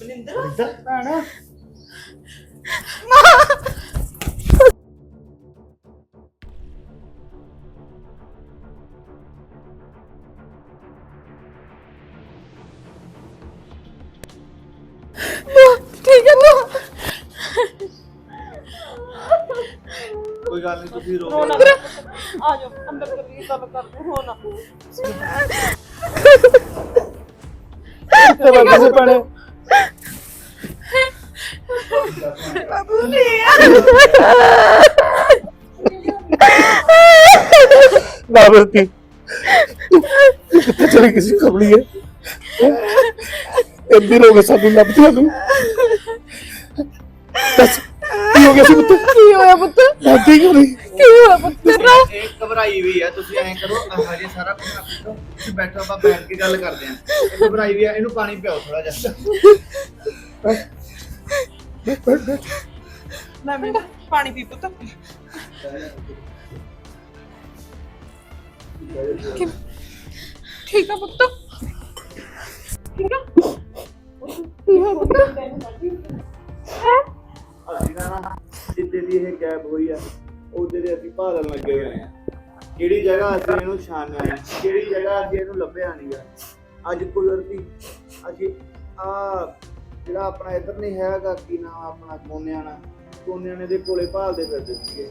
ਮਨਿੰਦਰ ਭੈਣ। ਠੀਕ ਹੈ ਨਾ ਕੋਈ ਗੱਲ ਨਹੀਂ ਤੁਸੀਂ ਰੋ। ਰੋ ਨਾ ਆ ਜਾਓ ਅੰਦਰ ਕਰੀ ਗੱਲ ਕਰਦੇ ਹੋ ਨਾ ਬਰਤੀ ਕਿੱਥੇ ਚਲੀ ਕਿਸੇ ਕਮਲੀ ਹੈ? ਇੰਦੀ ਰੋਗੇ ਸਾਨੂੰ ਲੱਭਦੀ ਨੂੰ ਦੱਸ ਕੀ ਹੋ ਗਿਆ ਸੀ ਪੁੱਤ? ਕੀ ਹੋਇਆ ਪੁੱਤ? ਲੱਭਦੀ ਕਿਉਂ ਨਹੀਂ? ਕੀ ਹੋਇਆ ਪੁੱਤ ਤੇਰਾ? ਇਹ ਘਬਰਾਈ ਵੀ ਆ ਤੁਸੀਂ ਐਂ ਕਰੋ ਆਹ ਹਜੇ ਸਾਰਾ ਕੁਝ ਪੁੱਛੋ ਤੁਸੀਂ ਬੈਠੋ ਆਪਾਂ ਬੈਠ ਕੇ ਗੱਲ ਕਰਦੇ ਆਂ। ਇਹ ਘਬਰਾਈ ਵੀ ਆ ਇਹਨੂੰ ਪਾਣੀ ਪਿਆਓ ਥੋੜਾ ਜਿਹਾ। ਮੈਂ ਪਾਣੀ ਪੀ ਪੁੱਤ। ਠੀਕ ਆ ਪੁੱਤ। ਠੀਕ ਆ ਕੀ ਹੋਇਆ ਪੁੱਤ। ਅਸੀਂ ਨਾ ਨਾ ਜਿੱਦੇ ਦੀ ਇਹ ਗੈਪ ਹੋਈ ਆ ਉਹਦੇ ਦੇ ਅਸੀਂ ਭਾਲਣ ਲੱਗੇ ਹੋਏ ਆ। ਕਿਹੜੀ ਜਗ੍ਹਾ ਅਸੀਂ ਇਹਨੂੰ ਛਾਣਿਆ ਹੈ? ਕਿਹੜੀ ਜਗ੍ਹਾ ਅਸੀਂ ਇਹਨੂੰ ਲੱਭਿਆ ਨਹੀਂ ਆ ਅੱਜ ਕੁਦਰਤੀ ਅਸੀਂ ਆ ਜਿਹੜਾ ਆਪਣਾ ਇੱਧਰ ਨਹੀਂ ਹੈਗਾ ਕੀ ਨਾਮ ਆਪਣਾ ਕੋਨਿਆਣਾ। ਕੋਨਿਆਣੇ ਦੇ ਕੋਲੇ ਭਾਲਦੇ ਫਿਰਦੇ ਸੀਗੇ।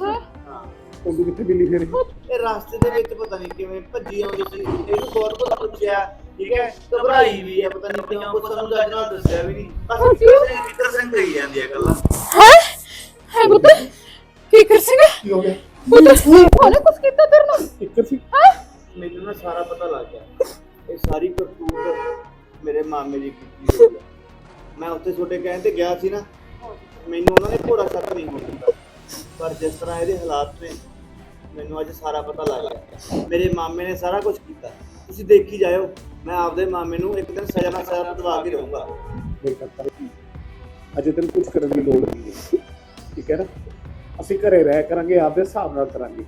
ਹਾਂ। ਹਾਂ। ਉਹਨੂੰ ਕਿੱਥੇ ਮਿਲੀ ਫਿਰ? ਇਹ ਰਸਤੇ ਦੇ ਵਿੱਚ ਪਤਾ ਨਹੀਂ ਕਿਵੇਂ ਭੱਜੀ ਆਉਂਦੀ ਸੀ। ਇਹਨੂੰ ਬਹੁਤ ਬਹੁਤ ਪੁੱਛਿਆ ਠੀਕ ਹੈ? ਘਬਰਾਈ ਵੀ ਹੈ ਪਤਾ ਨਹੀਂ ਕਿਉਂ ਕੁਛ ਸਾਨੂੰ ਜੱਜ ਨਾਲ ਦੱਸਿਆ ਵੀ ਨਹੀਂ ਬਸ ਫਿਕਰ ਸਿੰਘ ਕਹੀ ਜਾਂਦੀ ਹੈ ਗੱਲਾਂ। ਹੈ? ਹੈ ਪੁੱਤ? ਕੀ ਕਰ ਸਿੰਘ ਕੀ ਹੋ ਗਿਆ? ਪੁੱਤ ਉਹਨੇ ਕੁਝ ਕੀਤਾ ਤੇਰੇ ਨਾਲ? ਇੱਕ ਸੀ। ਹੈ? ਮੈਨੂੰ ਨਾ ਸਾਰਾ ਪਤਾ ਲੱਗ ਗਿਆ। ਇਹ ਸਾਰੀ ਕਰਤੂਤ ਮੇਰੇ ਮਾਮੇ ਦੀ ਕੀਤੀ ਹੋਈ ਹੈ ਮੈਂ ਉੱਥੇ ਛੋਟੇ ਕਹਿਣ ਤੇ ਗਿਆ ਸੀ ਨਾ। ਮੈਨੂੰ ਉਹਨਾਂ ਨੇ ਪੂਰਾ ਸ਼ੱਕ ਨਹੀਂ ਹੋਣ ਦਿੱਤਾ ਪਰ ਜਿਸ ਤਰ੍ਹਾਂ ਇਹਦੇ ਹਾਲਾਤ ਨੇ ਮੈਨੂੰ ਅੱਜ ਸਾਰਾ ਪਤਾ ਲੱਗ ਗਿਆ। ਮੇਰੇ ਮਾਮੇ ਨੇ ਸਾਰਾ ਕੁਝ ਕੀਤਾ। ਤੁਸੀਂ ਦੇਖੀ ਜਾਇਓ ਮੈਂ ਆਪਦੇ ਮਾਮੇ ਨੂੰ ਇੱਕ ਦਿਨ ਸਜ਼ਾ ਨਾਲ ਸਜ਼ਾ ਦਵਾ ਕੇ ਰਹੂੰਗਾ ਅਜੇ ਤੈਨੂੰ ਕੁਝ ਕਰਨ ਦੀ ਲੋੜ ਨਹੀਂ ਹੈ। ਠੀਕ ਹੈ ਨਾ? ਅਸੀਂ ਘਰੇ ਰਹਿ ਕਰਾਂਗੇ ਆਪਦੇ ਹਿਸਾਬ ਨਾਲ ਕਰਾਂਗੇ।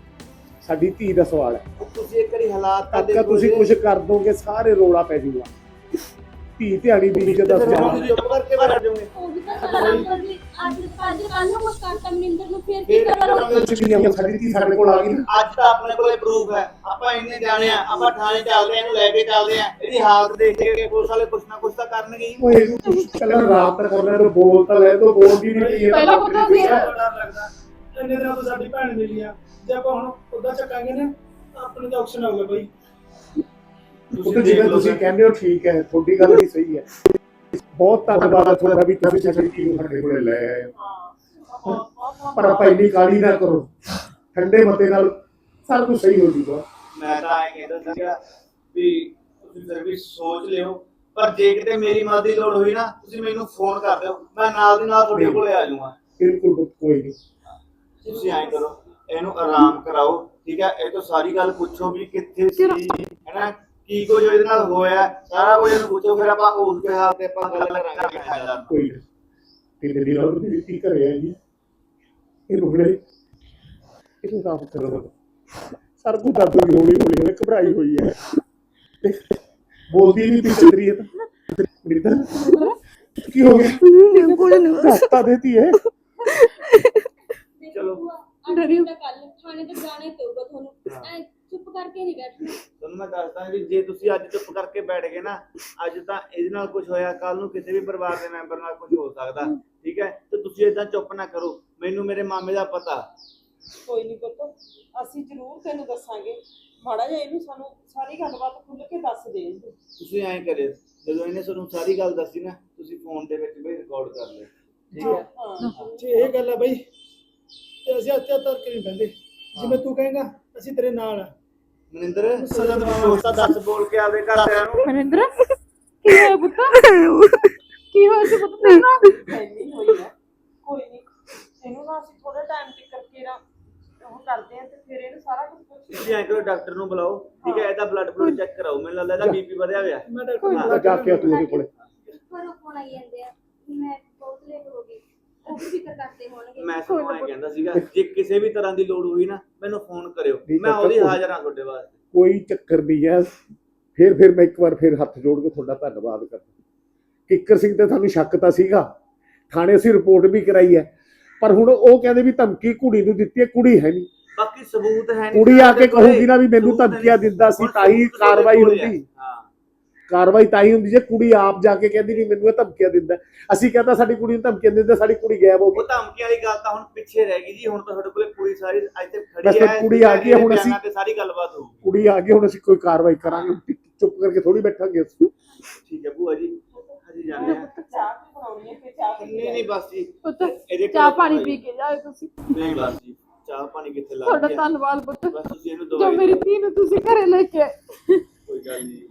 ਸਾਡੀ ਧੀ ਦਾ ਸਵਾਲ ਹੈ। ਤੁਸੀਂ ਇੱਕ ਵਾਰੀ ਹਾਲਾਤ ਤਾਂ ਦੇਖੋ ਤੁਸੀਂ। ਕੁਝ ਕਰ ਦੋਗੇ ਸਾਰੇ ਰੋਲਾ ਪੈ ਜਾਊਗਾ। ਧੀ ਧਿਆਣੀ ਦੀ ਇੱਜ਼ਤ ਦਾ ਸਵਾਲ ਤੁਸੀਂ ਚੁੱਪ ਕਰਕੇ ਬੈਠ ਜਾਓਗੇ। ਉਹ ਵੀ ਤਾਂ ਸਾਰਾ ਅੱਜ ਅੱਜ ਕੱਲ ਨੂੰ ਕੁਛ ਕਰਤਾ ਮਨਿੰਦਰ ਨੂੰ ਫਿਰ ਕੀ ਫਿਰ ਕੀ ਕਰਾਂਗੇ ਕਰਾਂਗੇ? ਕੁਝ ਵੀ ਨਹੀਂ ਸਾਡੀ ਧੀ ਸਾਡੇ ਕੋਲ ਆ ਗਈ? ਨਾ ਅੱਜ ਤਾਂ ਆਪਣੇ ਕੋਲੇ ਪ੍ਰੂਫ ਹੈ। ਆਪਾਂ ਇੰਨੇ ਜਾਣੇ ਆ ਆਪਾਂ ਥਾਣੇ ਚੱਲਦੇ ਆ ਇਹਨੂੰ ਲੈ ਕੇ ਚੱਲਦੇ ਆ। ਇਹਦੀ ਹਾਲਤ ਦੇਖ ਕੇ ਪੁਲਿਸ ਵਾਲੇ ਕੁਛ ਨਾ ਕੁਛ ਤਾਂ ਕਰਨਗੇ ਹੀ। ਓਏ ਕੱਲਾ ਰਾਤ ਤੱਕ ਕਰਨਾ ਤਾਂ ਬੋਲ ਤਾਂ ਲੈ ਤੋ ਬੋਲਦੀ ਨਹੀਂ ਪਈ ਹੈ ਪਹਿਲਾਂ ਪਤਾ ਸੀ। ਡਰ ਲੱਗਦਾ। ਇੰਨੇ ਦਿਨਾਂ ਤੋਂ ਸਾਡੀ ਭੈਣ ਮਿਲੀ ਆ। ਜੇ ਆਪਾਂ ਹੁਣ ਉਦਾਂ ਚੱਕਾਂਗੇ ਨਾ ਤਾਂ ਆਪਣੇ ਦਾ ਆਕਸ਼ਨ ਹੋਊਗਾ ਬਈ। ਉਹ ਤਾਂ ਜਿਵੇਂ ਤੁਸੀਂ ਕਹਿੰਦੇ ਹੋ ਠੀਕ ਹੈ ਤੁਹਾਡੀ ਗੱਲ ਵੀ ਸਹੀ ਹੈ। ਬਹੁਤ ਧੰਨਵਾਦ ਹੈ ਤੁਹਾਡਾ ਵੀ ਤੁਸੀਂ ਸਾਡੀ ਨੂੰ ਸਾਡੇ ਕੋਲੇ ਲੈ ਆਏ। ਹੋ। ਪਰ ਆਪਾਂ ਇੰਨੀ ਕਾਲੀ ਨਾ ਕਰੋ। ਠੰਡੇ ਮਤੇ ਨਾਲ ਸਾਰਾ ਕੁਝ ਸਹੀ ਹੋ ਜੂਗਾ। ਮੈਂ ਤਾਂ ਐਂ ਕਹਿੰਦਾ ਸੀਗਾ ਵੀ ਤੁਸੀਂ ਫਿਰ ਵੀ ਸੋਚ ਲਿਓ। ਪਰ ਜੇ ਕਿਤੇ ਮੇਰੀ ਮਦਦ ਦੀ ਲੋੜ ਹੋਈ ਨਾ ਤੁਸੀਂ ਮੈਨੂੰ ਫੋਨ ਕਰ ਦਿਓ। ਮੈਂ ਨਾਲ ਦੀ ਨਾਲ ਤੁਹਾਡੇ ਕੋਲੇ ਆ ਜਾਊਂਗਾ। ਬਿਲਕੁਲ ਕੋਈ ਨਹੀਂ। ਤੁਸੀਂ ਐਂ ਕਰੋ ਇਹਨੂੰ ਆਰਾਮ ਕਰਾਓ ਠੀਕ ਹੈ? ਇਹ ਤੋਂ ਸਾਰੀ ਗੱਲ ਪੁੱਛੋ ਵੀ ਕਿੱਥੇ ਸੀ ਹੈਨਾ? ਕੀ ਕੁਝ ਇਹਦੇ ਨਾਲ ਹੋਇਆ? ਸਾਰਾ ਕੁਝ ਇਹਨੂੰ ਪੁੱਛੋ ਫਿਰ ਆਪਾਂ ਉਸ ਦੇ ਹਾਲ ਤੇ ਆਪਾਂ ਗੱਲ ਕਰਾਂਗੇ। ਫਾਇਦਾ ਕੋਈ ਨਹੀਂ। ਤੇ ਦੀ ਲੋੜ ਦਿੱਤੀ ਘਰੇ ਆਈ ਹੈ ਇਹ ਰੁਗਲੇ ਇਹਨੂੰ ਕੰਮ ਕਰੋ। ਸਰ ਕੋ ਦਰਦ ਵੀ ਹੌਲੀ ਹੌਲੀ ਹੋਵੇ ਘਬਰਾਈ ਹੋਈ ਹੈ। ਬੋਲਦੀ ਨਹੀਂ ਚੰਦਰੀ ਹੈ ਤਾਂ। ਕੀ ਹੋ ਗਿਆ? ਕੋਲ ਨਹੀਂ ਰਸਤਾ ਦੇਤੀ ਹੈ ਚਲੋ। ਡਰੀ ਕੱਲ ਥਾਣੇ ਤੇ ਜਾਣਾ ਹੀ ਪਊਗਾ ਤੁਹਾਨੂੰ। ਚੁੱਪ ਕਰਕੇ ਨਹੀਂ ਬੈਠਣਾ ਤੁਹਾਨੂੰ ਮੈਂ ਦੱਸਦਾ ਵੀ ਜੇ ਤੁਸੀਂ ਅੱਜ ਚੁੱਪ ਕਰਕੇ ਬੈਠ ਗਏ ਨਾ ਅੱਜ ਤਾਂ ਇਹਦੇ ਨਾਲ ਕੁਝ ਹੋਇਆ ਕੱਲ ਨੂੰ ਕਿਸੇ ਵੀ ਪਰਿਵਾਰ ਦੇ ਮੈਂਬਰ ਨਾਲ ਕੁਝ ਹੋ ਸਕਦਾ ਠੀਕ ਹੈ? ਤੇ ਤੁਸੀਂ ਇਦਾਂ ਚੁੱਪ ਨਾ ਕਰੋ ਮੈਨੂੰ ਮੇਰੇ ਮਾਮੇ ਦਾ ਪਤਾ। ਕੋਈ ਨਹੀਂ ਪੁੱਤ ਅਸੀਂ ਜ਼ਰੂਰ ਤੈਨੂੰ ਦੱਸਾਂਗੇ। ਮਾੜਾ ਜਿਹਾ ਇਹਨੂੰ ਸਾਨੂੰ ਸਾਰੀ ਗੱਲਬਾਤ ਖੁੱਲ ਕੇ ਦੱਸ ਦੇ ਇਹਨੂੰ। ਤੁਸੀਂ ਐਂ ਕਰਿਓ ਜਦੋਂ ਇਹਨੇ ਤੁਹਾਨੂੰ ਸਾਰੀ ਗੱਲ ਦੱਸੀ ਨਾ ਤੁਸੀਂ ਫੋਨ ਦੇ ਵਿੱਚ ਵੀ ਰਿਕਾਰਡ ਕਰ ਲਿਓ ਠੀਕ ਹੈ? ਹਾਂ ਜੇ ਇਹ ਗੱਲ ਹੈ ਬਈ ਤੇ ਅਸੀਂ ਹੱਥ ਹੱਥ ਕੇ ਨਹੀਂ ਬੰਦੇ ਜਿਵੇਂ ਤੂੰ ਕਹੇਗਾ ਅਸੀਂ ਤੇਰੇ ਨਾਲ ਆ। ਮਨਿੰਦਰ? ਸਜ਼ਾ ਦਵਾਉਂ ਤਾਂ ਦੱਸ ਬੋਲ ਕੇ ਆਵੇ ਘਰਦਿਆਂ ਨੂੰ। ਮਨਿੰਦਰ ਕੀ ਹੋਇਆ ਪੁੱਤ? ਕੀ ਹੋਇਆ ਸੀ ਪੁੱਤ ਤੇਰੇ ਨਾਲ ਪਹਿਲੀ ਹੋਈ ਹੈ ਕੋਈ ਨਹੀਂ। ਇਹਨੂੰ ਨਾ ਅਸੀਂ ਥੋੜਾ ਟਾਈਮ ਟਿਕ ਕਰਕੇ ਨਾ ਉਹ ਕਰਦੇ ਆ ਤੇ ਫਿਰ ਇਹਨੂੰ ਸਾਰਾ ਕੁਝ ਪੁੱਛ ਤੁਸੀਂ ਐਂ ਕਰੋ ਡਾਕਟਰ ਨੂੰ ਬੁਲਾਓ ਠੀਕ ਹੈ? ਇਹਦਾ ਬਲੱਡ ਪ੍ਰੈਸ਼ਰ ਚੈੱਕ ਕਰਾਓ। ਮੈਨੂੰ ਲੱਗਦਾ ਇਹਦਾ ਬੀਪੀ ਵਧਿਆ ਹੋਇਆ। ਮੈਂ ਡਾਕਟਰ ਨੂੰ ਜਾ ਕੇ ਆ ਤੂੰ ਉਹਦੇ ਕੋਲੇ। ਘਰੋਂ ਫੋਨ ਆਈ ਜਾਂਦੇ ਆ ਮੈਂ ਬਹੁਤ ਲੇਟ ਹੋ ਉਹ ਵੀ ਫਿਕਰ ਕਰਦੇ ਹੋਣਗੇ। ਮੈਂ ਤੁਹਾਨੂੰ ਐਂ ਕਹਿੰਦਾ ਸੀਗਾ ਜੇ ਕਿਸੇ ਵੀ ਤਰ੍ਹਾਂ ਦੀ ਲੋੜ ਹੋਈ ਨਾ ਮੈਨੂੰ ਫੋਨ ਕਰਿਓ। ਮੈਂ ਉਹਦੀ ਹਾਜ਼ਰ ਹਾਂ ਤੁਹਾਡੇ ਵਾਸਤੇ। ਕੋਈ ਚੱਕਰ ਨਹੀਂ ਹੈ। ਫਿਰ ਫਿਰ ਮੈਂ ਇੱਕ ਵਾਰ ਫਿਰ ਹੱਥ ਜੋੜ ਕੇ ਤੁਹਾਡਾ ਧੰਨਵਾਦ ਕਰਦਾ। ਕਿੱਕਰ ਸਿੰਘ ਤੇ ਤੁਹਾਨੂੰ ਸ਼ੱਕ ਤਾਂ ਸੀਗਾ। ਥਾਣੇ ਅਸੀਂ ਰਿਪੋਰਟ ਵੀ ਕਰਾਈ ਹੈ। ਪਰ ਹੁਣ ਉਹ ਕਹਿੰਦੇ ਵੀ ਧਮਕੀ ਕੁੜੀ ਨੂੰ ਦਿੱਤੀ ਹੈ ਕੁੜੀ ਹੈ ਨਹੀਂ। ਬਾਕੀ ਸਬੂਤ ਹੈ ਨਹੀਂ ਕੁੜੀ ਆ ਕੇ। ਕਹੂਗੀ ਨਾ ਵੀ ਮੈਨੂੰ ਧਮਕੀਆਂ। ਦਿੰਦਾ ਸੀ ਤਾਂ ਹੀ ਕਾਰਵਾਈ। ਹੁੰਦੀ। ਹਾਂ। ਕਾਰਵਾਈ ਤਾਂ ਹੀ ਹੁੰਦੀ ਜੇ ਕੁੜੀ ਆਪ ਜਾ ਕੇ ਕਹਿੰਦੀ ਵੀ ਮੈਨੂੰ ਇਹ ਧਮਕੀਆਂ ਦਿੰਦਾ। ਅਸੀਂ ਕਹਿੰਦਾ ਸਾਡੀ ਕੁੜੀ ਨੂੰ ਧਮਕੀਆਂ ਦਿੰਦਾ ਸਾਡੀ ਕੁੜੀ ਗਾਇਬ ਹੋ ਉਹ ਗਈ ਧਮਕੀ ਵਾਲੀ ਗੱਲ ਤਾਂ ਹੁਣ ਪਿੱਛੇ ਰਹਿ ਗਈ ਜੀ ਹੁਣ ਤਾਂ ਸਾਡੇ ਕੋਲੇ ਕੁੜੀ ਸਾਰੀ ਅੱਜ ਤੇ ਬਸ ਖੜੀ ਫਿਰ ਹੈ ਕੁੜੀ ਆ ਗਈ ਹੈ, ਹੁਣ ਅਸੀਂ- ਬਿਆਨਾਂ ਤੇ ਸਾਰੀ ਗੱਲਬਾਤ ਹੋਊਗੀ। ਕੁੜੀ ਆ ਗਈ ਹੁਣ ਅਸੀਂ ਕੋਈ ਕਾਰਵਾਈ ਕਰਾਂਗੇ ਚੁੱਪ ਕਰਕੇ ਥੋੜੀ ਬੈਠਾਂਗੇ ਅਸੀਂ। ਠੀਕ ਹੈ ਭੂਆ ਜੀ ਹਜੀ ਜਾਂਦੇ ਆ ਚਾਹ ਵੀ ਬਣਾਉਣੀ ਹੈ ਫਿਰ ਚਾਹ ਨਹੀਂ ਨਹੀਂ ਬਸ ਜੀ। ਪੁੱਤ ਇਹਦੇ ਕੋਲ ਚਾਹ ਪਾਣੀ ਪੀ ਕੇ ਜਾਓ ਤੁਸੀਂ। ਨਹੀਂ ਬਸ ਜੀ ਚਾਹ ਪਾਣੀ ਕਿੱਥੇ ਲੱਗ ਤੁਹਾਡਾ ਗਿਆ। ਧੰਨਵਾਦ ਪੁੱਤ। ਬਸ ਤੁਸੀਂ ਇਹਨੂੰ ਜੋ ਦਵਾਈ ਮੇਰੀ। ਧੀ ਨੂੰ ਤੁਸੀਂ ਘਰੇ ਲੈ ਕੇ ਆਏ। ਕੋਈ ਗੱਲ ਨਹੀਂ।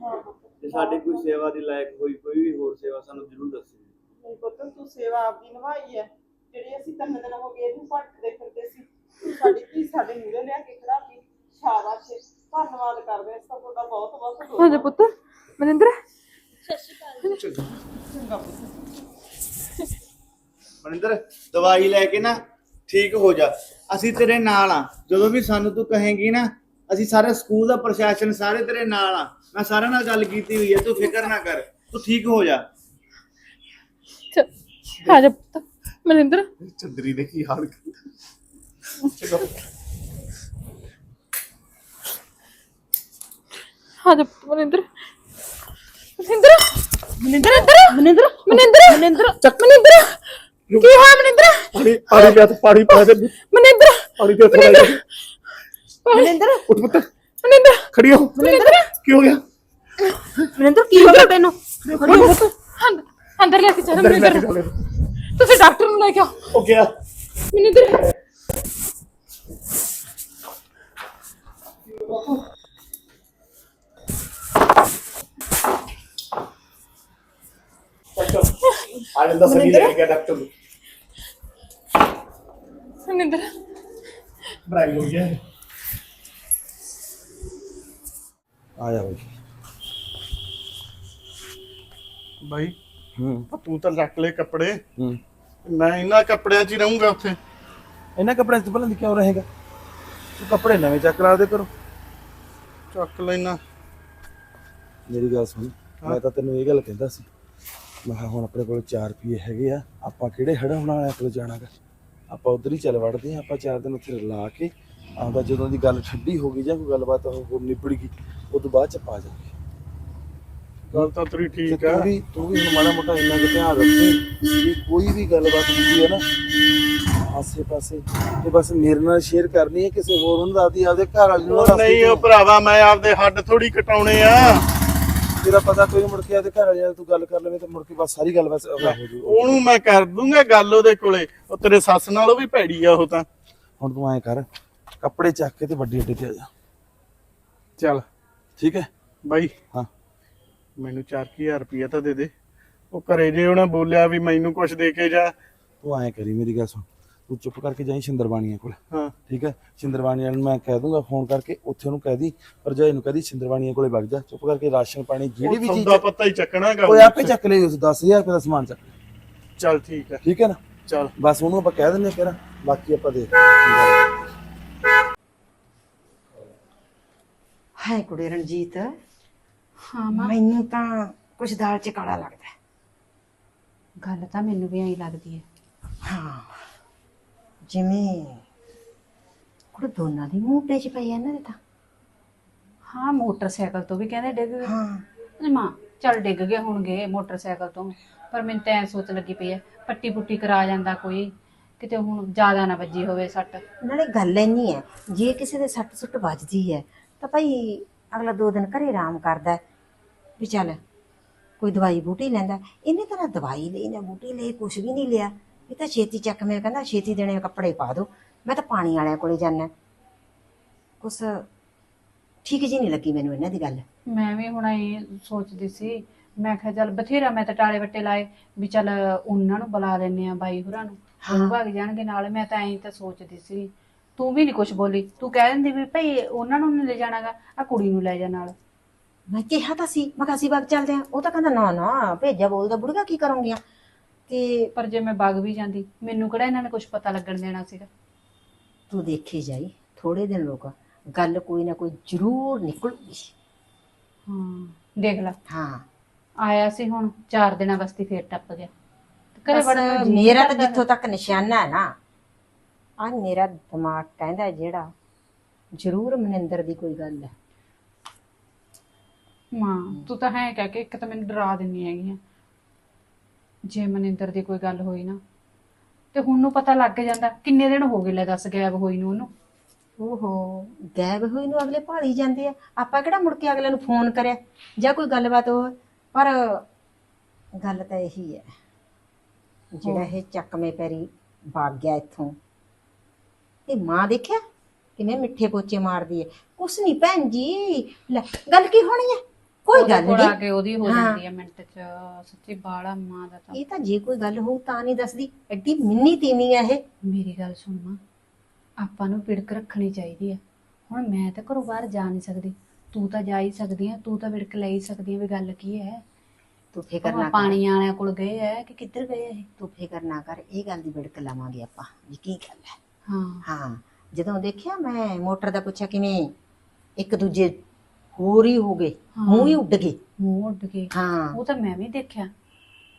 ਜੇ ਸਾਡੀ ਕੋਈ ਸੇਵਾ ਦੀ ਲਾਇਕ ਹੋਈ ਕੋਈ ਵੀ ਹੋਰ ਸੇਵਾ ਸਾਨੂੰ ਜ਼ਰੂਰ ਦੱਸਿਓ ਨਹੀਂ ਪੁੱਤ ਤੂੰ ਸੇਵਾ ਆਪਦੀ ਨਿਭਾਈ ਹੈ ਜਿਹੜੀ ਅਸੀਂ ਤਿੰਨ ਦਿਨ ਹੋ ਗਏ ਇਹਨੂੰ ਭਟਕਦੇ ਫਿਰਦੇ ਸੀ ਤੂੰ ਸਾਡੀ ਧੀ ਸਾਡੇ ਮੂਹਰੇ ਲਿਆ ਕੇ ਖੜਾ ਕੇ ਸ਼ਾਬਾਸ਼ ਧੰਨਵਾਦ ਕਰਦੇ ਹਾਂ ਇਸ ਦਾ ਤੁਹਾਡਾ ਬਹੁਤ ਬਹੁਤ ਹਾਂਜੀ ਪੁੱਤ ਮਨਿੰਦਰ? ਮਨਿੰਦਰ ਦਵਾਈ ਲੈ ਕੇ ਨਾ ਠੀਕ ਹੋ ਜਾ। ਅਸੀਂ ਤੇਰੇ ਨਾਲ ਆ। ਜਦੋਂ ਵੀ ਸਾਨੂੰ ਤੂੰ ਕਹੇਂਗੀ ਨਾ ਅਸੀਂ ਸਾਰੇ ਸਕੂਲ ਦਾ ਪ੍ਰਸ਼ਾਸਨ ਸਾਰੇ ਤੇਰੇ ਨਾਲ ਆ। ਮੈਂ ਸਾਰਿਆਂ ਨਾਲ ਗੱਲ ਕੀਤੀ ਹੋਈ ਹੈ ਤੂੰ ਫਿਕਰ ਨਾ ਕਰ। ਤੂੰ ਠੀਕ ਹੋ ਜਾ। ਹਾਂ ਜਾ ਪੁੱਤ। ਮਨਿੰਦਰ। ਚੰਦਰੀ ਨੇ ਕੀ ਹਾਲ ਕੀਤਾ? ਚਲੋ। ਹਾਂ ਜਾ ਪੁੱਤ ਮਨਿੰਦਰ। ਮਨਿੰਦਰ। ਮਨਿੰਦਰ। ਮਨਿੰਦਰ। ਮਨਿੰਦਰ। ਮਨਿੰਦਰ। ਮਨਿੰਦਰ। ਕੀ ਹੋਇਆ ਮਨਿੰਦਰ? ਪਾਣੀ ਪਾਣੀ ਪਿਆ ਤੇ ਪਾਣੀ ਪਾ ਦੇ ਮਨਿੰਦਰ। ਪਾਣੀ ਪਿਆ ਥੋੜਾ ਜਿਹਾ ਮਨਿੰਦਰ ਉੱਠ ਪੁੱਤ। ਮਨਿੰਦਰ ਖੜੀ ਹੋ। ਮਨਿੰਦਰ। ਕੀ ਹੋ ਗਿਆ? ਮਨਿੰਦਰ ਕੀ ਹੋ ਗਿਆ ਤੈਨੂੰ? ਅੰਦਰ ਲੈ ਕੇ ਚੱਲ ਅੰਦਰ ਲੈ ਕੇ ਮਨਿੰਦਰ। ਚੱਲੇ ਤੁਸੀਂ ਡਾਕਟਰ ਨੂੰ ਲੈ ਕੇ ਆਓ। ਹੋ ਗਿਆ। ਮਨਿੰਦਰ। ਆ ਜਾਂਦਾ ਸਹੀ ਲੈ ਕੇ ਗਿਆ ਡਾਕਟਰ ਨੂੰ। ਮਨਿੰਦਰ। ਬਰਾਈ ਹੋ ਗਿਆ। ਆ ਜਾ ਬਈ। ਭਾਈ ਹੂੰ। ਤੂੰ ਤਾਂ ਰੱਖ ਲੈ ਕੱਪੜੇ। ਹੂੰ। ਮੈਂ ਇਹਨਾਂ ਕੱਪੜਿਆਂ 'ਚ ਹੀ ਰਹੂੰਗਾ ਉੱਥੇ। ਇਹਨਾਂ ਕੱਪੜਿਆਂ 'ਚ ਪਹਿਲਾਂ ਦੀ ਕਿਉਂ ਰਹੇਗਾ ਤੂੰ ਕੱਪੜੇ ਨਵੇਂ ਚੱਕ ਲਾ ਦੇ ਕਰੋ। ਚੱਕ ਲੈਣਾ ਮੇਰੀ ਗੱਲ ਸੁਣ ਮੈਂ ਤਾਂ ਤੈਨੂੰ ਇਹ ਗੱਲ ਕਹਿੰਦਾ ਸੀ। ਮੈਂ ਕਿਹਾ ਹੁਣ ਆਪਣੇ ਕੋਲ 4 ਰੁਪਏ ਹੈਗੇ ਆ ਆਪਾਂ ਕਿਹੜੇ ਹੜਾਉਣ ਵਾਲਿਆਂ ਕੋਲ ਜਾਣਾਗਾ? ਆਪਾਂ ਉਧਰ ਹੀ ਚੱਲ ਵੜਦੇ ਆ ਆਪਾਂ ਚਾਰ ਦਿਨ ਉੱਥੇ ਲਾ ਕੇ ਆਉਂਦਾ ਜਦੋਂ ਦੀ ਗੱਲ ਠੰਡੀ ਹੋ ਗਈ ਜਾਂ ਕੋਈ ਗੱਲਬਾਤ ਹੋ ਨਿਬੜ ਗਈ ਉਸ ਤੋਂ ਬਾਅਦ ਚ ਪਾ ਜਾਵਾਂਗੇ। ਗੱਲ ਤਾਂ ਤੇਰੀ ਠੀਕ ਤੂੰ ਵੀ ਤੂੰ ਵੀ ਹੁਣ ਮਾੜਾ ਮੋਟਾ ਇੰਨਾ ਕੁ ਧਿਆਨ ਰੱਖੀ ਵੀ ਕੋਈ ਵੀ ਗੱਲਬਾਤ ਹੁੰਦੀ ਹੈ ਨਾ ਆਸੇ ਪਾਸੇ ਤੇ ਬਸ ਮੇਰੇ ਨਾਲ ਸ਼ੇਅਰ ਕਰਨੀ ਹੈ ਕਿਸੇ ਹੋਰ ਨੂੰ ਦੱਸਦੀ ਆਪਦੇ ਘਰ ਵਾਲੀ ਨੂੰ ਨਾ ਉਹ ਦੱਸਦੀ ਨਹੀਂ ਉਹ ਤੂੰ। ਭਰਾਵਾ ਮੈਂ ਆਪਦੇ ਹੱਡ ਥੋੜੀ ਕਟਾਉਣੇ ਆ। ਤੇਰਾ ਪਤਾ ਕੋਈ ਮੁੜ ਕੇ ਆਪਦੇ ਘਰ ਵਾਲੀ ਨਾਲ ਤੂੰ ਗੱਲ ਕਰ ਲਵੇਂ ਤੇ ਮੁੜ ਕੇ ਬਸ ਸਾਰੀ ਗੱਲ ਬਸ ਹੋ ਜੂ ਉਹਨੂੰ ਮੈਂ ਕਰ ਦੂੰਗਾ ਗੱਲ ਉਹਦੇ ਕੋਲੇ। ਉਹ ਤੇਰੇ ਸੱਸ ਨਾਲੋਂ ਵੀ ਭੈੜੀ ਆ ਉਹ ਤਾਂ। ਹੁਣ ਤੂੰ ਐਂ ਕਰ ਕੱਪੜੇ ਚੱਕ ਕੇ ਤੇ ਵੱਡੀ ਅੱਡੇ ਤੇ ਆ ਜਾ। ਚੱਲ। ਠੀਕ ਹੈ? ਬਾਈ। ਹਾਂ। ਮੈਨੂੰ 4000 ਰੁਪਇਆ ਤਾਂ ਦੇ ਦੇ। ਉਹ ਘਰੇ ਜੇ ਉਹਨੇ ਬੋਲਿਆ ਵੀ ਮੈਨੂੰ ਕੁਝ ਦੇ ਕੇ ਜਾ। ਤੂੰ ਐਂ ਕਰੀ ਮੇਰੀ ਗੱਲ ਸੁਣ। ਤੂੰ ਚੁੱਪ ਕਰਕੇ ਜਾਈਂ ਸਿੰਦਰਬਾਣੀਆਂ ਕੋਲ। ਹਾਂ। ਠੀਕ ਹੈ? ਸਿੰਦਰਬਾਣੀ ਵਾਲੇ ਨੂੰ ਮੈਂ ਕਹਿ ਦੂੰਗਾ ਫੋਨ ਕਰਕੇ ਉੱਥੇ ਉਹਨੂੰ ਕਹਿ ਦੀ ਭਰਜਾਈ ਨੂੰ ਕਹਦੀ ਸਿੰਦਰਬਾਣੀਆਂ ਕੋਲੇ ਵਗ ਜਾ। ਚੁੱਪ ਕਰਕੇ ਰਾਸ਼ਨ ਪਾਣੀ ਜਿਹੜੀ ਵੀ ਚੀਜ਼ ਸੌਦਾ ਪੱਤਾ ਹੀ ਚੱਕਣਾ ਗਾ ਕੋਈ ਆਪੇ ਚੱਕ ਲਈ ਉਸ 10000 ਰੁਪਏ ਦਾ ਸਮਾਨ ਚੱਕ। ਚੱਲ ਠੀਕ ਹੈ। ਠੀਕ ਹੈ ਨਾ? ਚੱਲ। ਬਸ ਉਹਨੂੰ ਆਪਾਂ ਕਹਿ ਦਿੰਦੇ ਫਿਰ। ਬਾਕੀ ਆਪਾਂ ਦੇਖ ਹਾਏ ਕੁੜੇ ਰਣਜੀਤ। ਹਾਂ ਮਾਂ। ਮੈਨੂੰ ਤਾਂ ਕੁਛ ਦਾਲ ਚ ਕਾਲਾ ਲੱਗਦਾ ਹੈ। ਗੱਲ ਤਾਂ ਮੈਨੂੰ ਵੀ ਐਂ ਲੱਗਦੀ ਹੈ। ਹਾਂ ਜਿਵੇਂ ਕੁੜੇ ਦੋਨਾਂ ਦੀ ਮੂੰਹ ਚ ਪਈ ਇਹਨਾਂ ਦੇ ਤਾਂ। ਹਾਂ ਮੋਟਰਸਾਈਕਲ ਤੋਂ ਵੀ ਕਹਿੰਦੇ ਡਿੱਗ ਗਏ। ਹਾਂ। ਨਹੀਂ ਮਾਂ ਚੱਲ ਡਿੱਗ ਗਏ ਹੋਣਗੇ ਮੋਟਰਸਾਈਕਲ ਤੋਂ। ਪਰ ਮੈਨੂੰ ਤਾਂ ਐਂ ਸੋਚ ਲੱਗੀ ਪਈ ਹੈ ਪੱਟੀ ਪੁੱਟੀ ਕਰਾ ਜਾਂਦਾ ਕੋਈ ਕਿਤੇ ਹੁਣ ਜ਼ਿਆਦਾ ਨਾ ਵੱਜੀ ਹੋਵੇ ਸੱਟ। ਨਾਲੇ ਗੱਲ ਇੰਨੀ ਹੈ ਜੇ ਕਿਸੇ ਦੇ ਸੱਟ ਸੁੱਟ ਵੱਜਦੀ ਹੈ ਤਾਂ ਭਾਈ ਅਗਲਾ ਦੋ ਦਿਨ ਘਰੇ ਆਰਾਮ ਕਰਦਾ ਹੈ। ਵੀ ਚੱਲ ਕੋਈ ਦਵਾਈ ਬੂਟੀ ਲੈਂਦਾ ਹੈ। ਇਹਨੇ ਤਾਂ ਨਾ ਦਵਾਈ ਲਈ ਨਾ ਬੂਟੀ ਲਈ ਕੁਛ ਵੀ ਨਹੀਂ ਲਿਆ। ਇਹ ਤਾਂ ਛੇਤੀ ਚੱਕ ਮੇਰੇ ਕਹਿੰਦਾ ਛੇਤੀ ਦੇਣੇ ਕੱਪੜੇ ਪਾ ਦੋ। ਮੈਂ ਤਾਂ ਪਾਣੀ ਵਾਲਿਆਂ ਕੋਲੇ ਜਾਣਾ ਕੁਛ ਠੀਕ ਜੀ ਨਹੀਂ ਲੱਗੀ ਮੈਨੂੰ ਇਹਨਾਂ ਦੀ ਗੱਲ। ਮੈਂ ਵੀ ਹੁਣ ਇਹ ਸੋਚਦੀ ਸੀ। ਮੈਂ ਕਿਹਾ ਚੱਲ ਬਥੇਰਾ ਮੈਂ ਤਾਂ ਟਾਲੇ ਵੱਟੇ ਲਾਏ। ਵੀ ਚੱਲ ਉਹਨਾਂ ਨੂੰ ਬੁਲਾ ਲੈਨੇ ਆ ਬਾਈ ਹੋਰਾਂ ਨੂੰ। ਉਹ ਭਾਗ ਜਾਣਗੇ ਨਾਲ। ਮੈਂ ਤਾਂ ਐਂ ਤਾਂ ਸੋਚਦੀ ਸੀ। ਤੂੰ ਵੀ ਨਹੀਂ ਕੁਝ ਬੋਲੀ। ਤੂੰ ਕਹਿ ਦਿੰਦੀ ਵੀ ਭਈ ਉਹਨਾਂ ਨੂੰ ਨਹੀਂ ਲੈ ਜਾਣਾਗਾ ਆ ਕੁੜੀ ਨੂੰ ਲੈ ਜਾ ਨਾਲ। ਮੈਂ ਕਿਹਾ ਤਾਂ ਸੀ ਮੈਂ ਕਿਹਾ ਅਸੀਂ ਬਾਗ ਚੱਲਦੇ ਆ ਉਹ ਤਾਂ ਕਹਿੰਦਾ ਨਾ ਨਾ ਭੇਜਿਆ ਬੋਲਦਾ ਬੁੜਗਾ ਕੀ ਕਰੋਗੀਆਂ ਤੇ ਪਰ ਜੇ ਮੈਂ ਵਗ ਵੀ ਜਾਂਦੀ ਮੈਨੂੰ ਕਿਹੜਾ ਇਹਨਾਂ ਨੇ ਕੁਝ ਪਤਾ ਲੱਗਣ ਦੇਣਾ ਸੀਗਾ? ਤੂੰ ਦੇਖੀ ਜਾਈ ਥੋੜੇ ਦਿਨ ਲੋਕ ਗੱਲ ਕੋਈ ਨਾ ਕੋਈ ਜ਼ਰੂਰ ਨਿਕਲੂਗੀ। ਹਾਂ ਦੇਖ ਲੈ। ਹਾਂ। ਆਇਆ ਸੀ ਹੁਣ 4 ਦਿਨਾਂ ਵਾਸਤੇ ਫੇਰ ਟੱਪ ਗਿਆ। ਘਰੇ ਨੀ ਮੇਰਾ ਤਾਂ ਜਿੱਥੋਂ ਤੱਕ ਨਿਸ਼ਾਨਾ ਹੈ ਨਾ। ਆ ਮੇਰਾ ਦਿਮਾਗ ਕਹਿੰਦਾ ਜਿਹੜਾ ਜ਼ਰੂਰ ਮਨਿੰਦਰ ਦੀ ਕੋਈ ਗੱਲ ਹੈ। ਮਾਂ ਤੂੰ ਤਾਂ ਹੈ ਕਹਿ ਕੇ ਇੱਕ ਤਾਂ ਮੈਨੂੰ ਡਰਾ ਦਿੰਨੀ ਹੈਗੀ ਆ। ਜੇ ਮਨਿੰਦਰ ਦੀ ਕੋਈ ਗੱਲ ਹੋਈ ਨਾ ਤੇ ਹੁਣ ਨੂੰ ਪਤਾ ਲੱਗ ਜਾਂਦਾ ਕਿੰਨੇ ਦਿਨ ਹੋ ਗਏ ਲੈ ਦੱਸ ਗਾਇਬ ਹੋਈ ਨੂੰ ਉਹਨੂੰ। ਓਹੋ ਗਾਇਬ ਹੋਈ ਨੂੰ ਅਗਲੇ ਭਾਲੀ ਜਾਂਦੇ ਆ। ਆਪਾਂ ਕਿਹੜਾ ਮੁੜ ਕੇ ਅਗਲੇ ਨੂੰ ਫੋਨ ਕਰਿਆ? ਜਾਂ ਕੋਈ ਗੱਲਬਾਤ ਹੋਵੇ ਪਰ ਗੱਲ ਤਾਂ ਇਹੀ ਹੈ। ਜਿਹੜਾ ਇਹ ਚੱਕਵੇਂ ਪੈਰੀ ਭਾਗ ਗਿਆ ਇੱਥੋਂ। ਤੇ ਮਾਂ ਦੇਖਿਆ ਕਿਵੇਂ ਮਿੱਠੇ ਪੋਚੇ ਮਾਰਦੀ ਹੈ ਕੁਛ ਨਹੀਂ ਭੈਣ ਜੀ ਲੈ ਗੱਲ ਕੀ ਹੋਣੀ ਹੈ ਕੋਈ ਗੱਲ ਕੋਲ ਆ ਨਹੀਂ ਕੇ ਉਹਦੀ ਹੋ ਹਾਂ। ਜਾਂਦੀ ਹੈ ਮਿੰਟ ਚ ਸੱਚੀ ਬਾਲਾ ਮਾਂ ਦਾ ਤਾਂ। ਇਹ ਤਾਂ ਜੇ ਕੋਈ ਗੱਲ ਹੋਊ ਤਾਂ ਨਹੀਂ ਦੱਸਦੀ। ਐਡੀ ਮਿੰਨੀ ਤੀਵੀਂ ਆ ਇਹ। ਮੇਰੀ ਗੱਲ ਸੁਣ ਮਾਂ ਆਪਾਂ ਨੂੰ ਵਿੜਕ ਰੱਖਣੀ ਚਾਹੀਦੀ ਆ ਹੁਣ ਮੈਂ ਤਾਂ ਘਰੋਂ ਬਾਹਰ ਜਾ ਨਹੀਂ ਸਕਦੀ। ਤੂੰ ਤਾਂ ਜਾ ਹੀ ਸਕਦੀ ਆ ਤੂੰ ਤਾਂ ਵਿੜਕ ਲੈ ਹੀ ਸਕਦੀ ਆ ਵੀ ਗੱਲ ਕੀ ਹੈ ਤੂੰ ਫਿਕਰ ਨਾ ਕਰ। ਪਾਣੀ ਵਾਲਿਆਂ ਕੋਲ ਗਏ ਆ ਕਿ ਕਿੱਧਰ ਗਏ ਇਹ? ਤੂੰ ਫਿਕਰ ਨਾ ਕਰ ਇਹ ਗੱਲ ਦੀ ਵਿੜਕ ਲਾਵਾਂਗੇ ਆਪਾਂ ਵੀ ਕੀ ਗੱਲ ਹੈ ਹਾਂ। ਹਾਂ ਜਦੋਂ ਦੇਖਿਆ ਮੈਂ ਮੋਟਰ ਦਾ ਪੁੱਛਿਆ ਕਿਵੇਂ ਇੱਕ ਦੂਜੇ ਹੋਰ ਹੀ ਹੋ ਗਏ ਮੂੰਹ ਹੀ ਉੱਡ ਗਏ। ਮੂੰਹ ਉੱਡ ਗਏ। ਹਾਂ। ਉਹ ਤਾਂ ਮੈਂ ਵੀ ਦੇਖਿਆ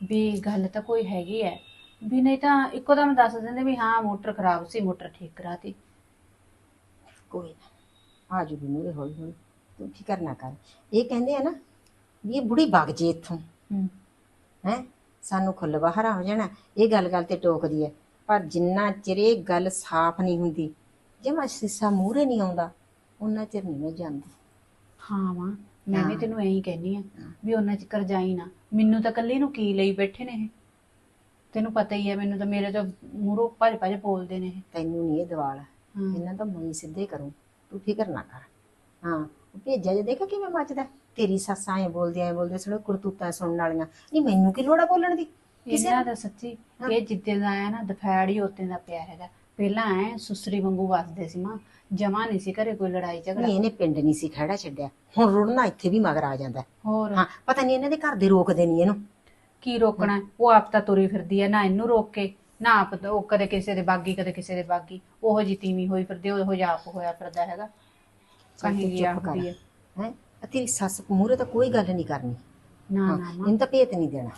ਵੀ ਗੱਲ ਤਾਂ ਕੋਈ ਹੈਗੀ ਹੈ ਵੀ ਨਹੀਂ ਤਾਂ ਇੱਕੋ ਦਮ ਦੱਸ ਦਿੰਦੇ ਵੀ ਹਾਂ ਮੋਟਰ ਖਰਾਬ ਸੀ ਮੋਟਰ ਠੀਕ ਕਰਾਤੀ। ਕੋਈ ਨਾ ਆ ਜੂਗੀ ਮੂਰੇ ਹੌਲੀ ਹੌਲੀ। ਤੂੰ ਫਿਕਰ ਨਾ ਕਰ। ਇਹ ਕਹਿੰਦੇ ਆ ਨਾ ਵੀ ਇਹ ਬੁੜੀ ਵਗ ਜੇ ਇੱਥੋਂ। ਹੂੰ। ਹੈ ਸਾਨੂੰ ਖੁੱਲ ਬਾਹਰ ਹੋ ਜਾਣਾ। ਇਹ ਗੱਲ ਗੱਲ ਤੇ ਟੋਕਦੀ ਹੈ ਪਰ ਜਿੰਨਾ ਚਿਰ ਇਹ ਗੱਲ ਸਾਫ਼ ਨਹੀਂ ਹੁੰਦੀ ਜੇ ਮੈਂ ਸਿੱਸਾ ਮੂਰੇ ਨਹੀਂ ਆਉਂਦਾ ਉਹਨਾਂ ਚਿਰ ਨਹੀਂ ਮੈਂ ਜਾਂਦੀ। ਹਾਂ ਮਾਂ ਮੈਂ ਵੀ। ਤੈਨੂੰ ਇਹੀ ਕਹਿੰਨੀ ਆ। ਵੀ ਉਹਨਾਂ ਚ ਜਾਈ ਨਾ। ਮੈਨੂੰ ਤਾਂ ਕੱਲੀ ਨੂੰ ਕੀ ਲਈ ਬੈਠੇ ਨੇ ਇਹ? ਤੈਨੂੰ ਪਤਾ ਹੀ ਹੈ ਮੈਨੂੰ ਤਾਂ ਮੇਰੇ ਤੋਂ ਮੂਰੋਂ ਭੱਜ ਭੱਜ ਬੋਲਦੇ ਨੇ ਇਹ। ਤੈਨੂੰ ਨਹੀਂ ਇਹ ਦਵਾਲ। ਇਹਨਾਂ ਤਾਂ ਮੈਂ ਸਿੱਧੇ ਕਰੂੰ। ਤੂੰ ਫਿਕਰ ਨਾ ਕਰ। ਹਾਂ ਭੇਜਿਆ ਜੇ ਦੇਖਾ ਕਿਵੇਂ ਮੱਚਦਾ। ਤੇਰੀ ਸੱਸ ਐ ਬੋਲਦੀ ਐ ਬੋਲਦੇ ਸੁਣੋ ਕਰਤੂਤਾਂ ਸੁਣਨ ਵਾਲੀਆਂ। ਨਹੀਂ ਮੈਨੂੰ ਕੀ ਲੋੜ ਬੋਲਣ ਦੀ? ਕਿਸੇ ਇਹਨਾਂ ਦਾ ਸੱਚੀ ਹਾਂ। ਇਹ ਜਿੱਦੇ ਦਾ ਆਇਆ ਨਾ ਦਫੈੜ ਹੀ ਉੱਤੇ ਦਾ ਪਿਆ ਹੈਗਾ। ਪਹਿਲਾਂ ਐ ਸੁਸਰੀ ਵਾਂਗੂ ਵੱਸਦੇ ਸੀ ਮਾਂ ਜਮਾ ਨਹੀਂ ਸੀ ਘਰੇ ਕੋਈ ਲੜਾਈ ਝਗੜਾ। ਨਹੀਂ ਇਹਨੇ ਪਿੰਡ ਨਹੀਂ ਸੀ ਖੜਾ ਛੱਡਿਆ। ਹੁਣ ਰੁੜਨਾ ਇੱਥੇ ਵੀ ਮਗਰ ਆ ਜਾਂਦਾ। ਹੋਰ? ਹਾਂ ਪਤਾ ਨਹੀਂ ਇਹਨਾਂ ਦੇ ਘਰ ਦੇ ਰੋਕਦੇ ਨਹੀਂ ਇਹਨੂੰ। ਕੀ ਰੋਕਣਾ? ਹੈ? ਉਹ ਆਪ ਤਾਂ ਤੁਰੀ ਫਿਰਦੀ ਹੈ ਨਾ ਇਹਨੂੰ ਰੋਕ ਕੇ ਨਾ ਆਪ ਤਾਂ ਉਹ ਕਦੇ ਕਿਸੇ ਦੇ ਬਾਗੀ ਕਦੇ ਕਿਸੇ ਦੇ ਬਾਗੀ। ਉਹੋ ਜੀ ਤੀਵੀਂ ਹੋਈ ਫਿਰਦੀ ਉਹੋ ਜਿਹਾ ਆਪ ਹੋਇਆ ਫਿਰਦਾ ਹੈਗਾ। ਚੱਲ ਤੂੰ ਕਹੀਂ ਚੁੱਪ ਆਖਦੀ ਹੈ? ਹੈ ਤੇਰੀ ਸੱਸ ਮੂਹਰੇ ਤਾਂ ਕੋਈ ਗੱਲ ਨਹੀਂ ਕਰਨੀ। ਨਾ ਹਾਂ ਨਾ ਮਾਂ। ਇਹਨੂੰ ਤਾਂ ਭੇਤ ਨਹੀਂ ਦੇਣਾ।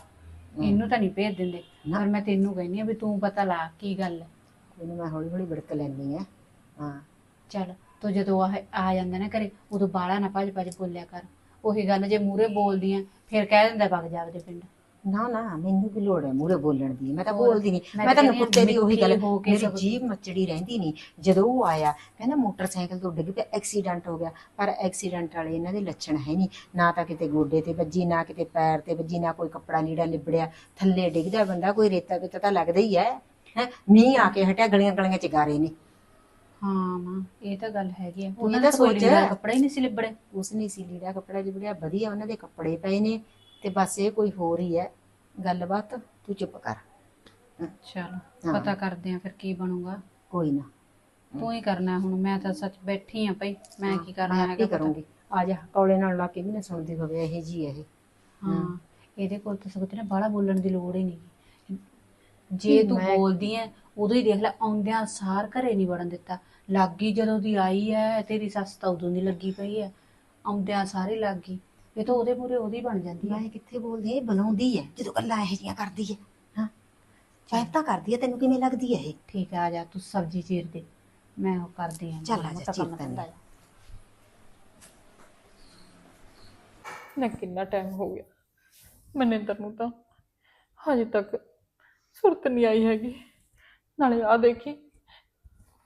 ਇਹਨੂੰ ਤਾਂ ਨਹੀਂ ਭੇਜ ਦਿੰਦੇ ਨਾ। ਪਰ ਮੈਂ ਤੈਨੂੰ ਕਹਿੰਦੀ ਆ ਵੀ ਤੂੰ ਪਤਾ ਲਾ ਕੀ ਗੱਲ ਹੈ। ਕੋਈ ਨਾ ਮੈਂ ਹੌਲੀ ਹੌਲੀ ਵਿੜਕ ਲੈਣੀ ਆ ਹਾਂ। ਚੱਲ ਤੂੰ ਜਦੋਂ ਆ ਆ ਜਾਂਦਾ ਨਾ ਘਰੇ ਉਦੋਂ ਬਾਲਾ ਨਾ ਭੱਜ ਭੱਜ ਬੋਲਿਆ ਕਰ। ਉਹੀ ਗੱਲ ਜੇ ਮੂਰੇ ਬੋਲਦੀ ਆ ਫਿਰ ਕਹਿ ਦਿੰਦਾ ਵਗ ਜਾ ਆਪਦੇ ਪਿੰਡ। ਨਾ ਨਾ ਮੈਨੂੰ ਕੀ ਲੋੜ ਹੈ ਮੂਹਰੇ ਬੋਲਣ ਦੀ। ਮੈਂ ਤਾਂ ਬੋਲਦੀ ਨਹੀਂ। ਮੈਂ ਮੈਂ ਤਾਂ ਤਾਂ ਕਹਿੰਦੀ ਹਾਂ, ਨੁਕਤੇ ਦੀ ਉਹੀ ਗੱਲ ਮੇਰੀ ਜੀਭ ਮੱਚੜੀ ਰਹਿੰਦੀ ਨਹੀਂ। ਜਦੋਂ ਉਹ ਆਇਆ ਕਹਿੰਦਾ ਮੋਟਰਸਾਈਕਲ ਤੋਂ ਡਿੱਗ ਪਿਆ ਐਕਸੀਡੈਂਟ ਹੋ ਗਿਆ। ਪਰ ਐਕਸੀਡੈਂਟ ਵਾਲੇ ਇਹਨਾਂ ਦੇ ਲੱਛਣ ਹੈ ਨਹੀਂ। ਨਾ ਤਾਂ ਕਿਤੇ ਗੋਡੇ ਤੇ ਵੱਜੀ ਨਾ ਕਿਤੇ ਪੈਰ ਤੇ ਵੱਜੀ ਨਾ ਕੋਈ ਕੱਪੜਾ ਲੀੜਾ ਲਿਬੜਿਆ। ਥੱਲੇ ਡਿੱਗਦਾ ਬੰਦਾ ਕੋਈ ਰੇਤਾ ਤੇ ਤਾਂ ਲੱਗਦਾ ਹੀ ਹੈ। ਹੈ? ਮੀਂਹ ਆ ਕੇ ਹਟਿਆ ਗਲੀਆਂ ਗਲੀਆਂ ਚ ਗਾਰੇ ਨੇ। ਹਾਂ ਮਾਂ ਇਹ ਤਾਂ ਗੱਲ ਹੈਗੀ ਆ। ਉਹਨਾਂ ਦਾ ਕੋਈ ਸੋਚ। ਲੀੜਾ ਕੱਪੜਾ ਹੀ ਨਹੀਂ ਸੀ ਲਿਬੜੇ। ਉਸ ਨੇ ਸੀ ਲੀੜਾ ਕੱਪੜਾ ਲਿਬੜਿਆ। ਵਧੀਆ ਉਹਨਾਂ ਦੇ ਕੱਪੜੇ ਪਏ ਨੇ। ਤੇ ਬਸ ਇਹ ਕੋਈ ਹੋਰ ਹੀ ਹੈ। ਗੱਲਬਾਤ ਤੂੰ ਚੁੱਪ ਕਰ। ਚਲ ਹਾਂ। ਪਤਾ ਕਰਦੇ ਆ ਫਿਰ ਕੀ ਬਣੂਗਾ। ਕੋਈ ਨਾ। ਤੂੰ ਹੀ ਕਰਨਾ ਹੁਣ ਮੈਂ ਤਾਂ ਸੱਚ ਬੈਠੀ ਆ ਭਈ ਮੈਂ ਕੀ ਕਰਨਾ ਹੈਗਾ ਕੀ ਪਤਾ। ਕਰੂੰਗੀ। ਆ ਜਾ ਕੌਲੇ ਨਾਲ ਲਾ ਕੇ ਵੀ ਨਾ ਸੁਣਦੀ ਹੋਵੇ ਇਹ ਜੀ ਇਹ। ਹਾਂ ਇਹਦੇ ਕੋਲ ਤਾਂ ਸਗੋਂ ਤੇਰੇ ਬਾਹਲਾ ਬੋਲਣ ਦੀ ਲੋੜ ਹੀ ਨਹੀਂ। ਜੇ ਤੂੰ ਮੈਂ- ਬੋਲਦੀ ਐ ਉਦੋਂ ਹੀ ਦੇਖ ਲੈ ਆਉਂਦਿਆਂ ਸਾਰ ਘਰੇ ਨਹੀਂ ਵੜਨ ਦਿੱਤਾ। ਲੱਗੀ ਜਦੋਂ ਦੀ ਆਈ ਐ ਤੇਰੀ ਸੱਸ ਤਾਂ ਉਦੋਂ ਦੀ ਲੱਗੀ ਪਈ ਐ। ਆਉਂਦਿਆਂ ਸਾਰੇ ਲੱਗ ਇਹ ਤਾਂ ਉਹਦੇ ਮੂਰੇ ਉਹਦੀ ਬਣ ਜਾਂਦੀ ਐ ਮੈਂ ਕਿੱਥੇ ਬੋਲਦੀ ਇਹ ਬੁਲਾਉਂਦੀ ਹੈ ਜਦੋਂ ਗੱਲਾਂ ਇਹੋ ਜਿਹੀਆਂ ਕਰਦੀ ਹੈ। ਹਾਂ ਚਾਹ ਤਾਂ ਕਰਦੀ ਹੈ ਤੈਨੂੰ ਕਿਵੇਂ ਲੱਗਦੀ ਹੈ ਇਹ? ਠੀਕ ਆ ਆ ਜਾ ਤੂੰ ਸਬਜ਼ੀ ਚੀਰ ਦੇ। ਮੈਂ ਉਹ ਕਰਦੀ ਆ। ਚੱਲ ਆ ਜਾ, ਚੀਰ ਜਾ। ਨਾ ਕਿੰਨਾ ਟਾਈਮ ਹੋ ਗਿਆ। ਮਨਿੰਦਰ ਨੂੰ ਤਾਂ ਹਜੇ ਤੱਕ ਸੁਰਤ ਨਹੀਂ ਆਈ ਹੈਗੀ। ਨਾਲੇ ਆ ਦੇਖੀ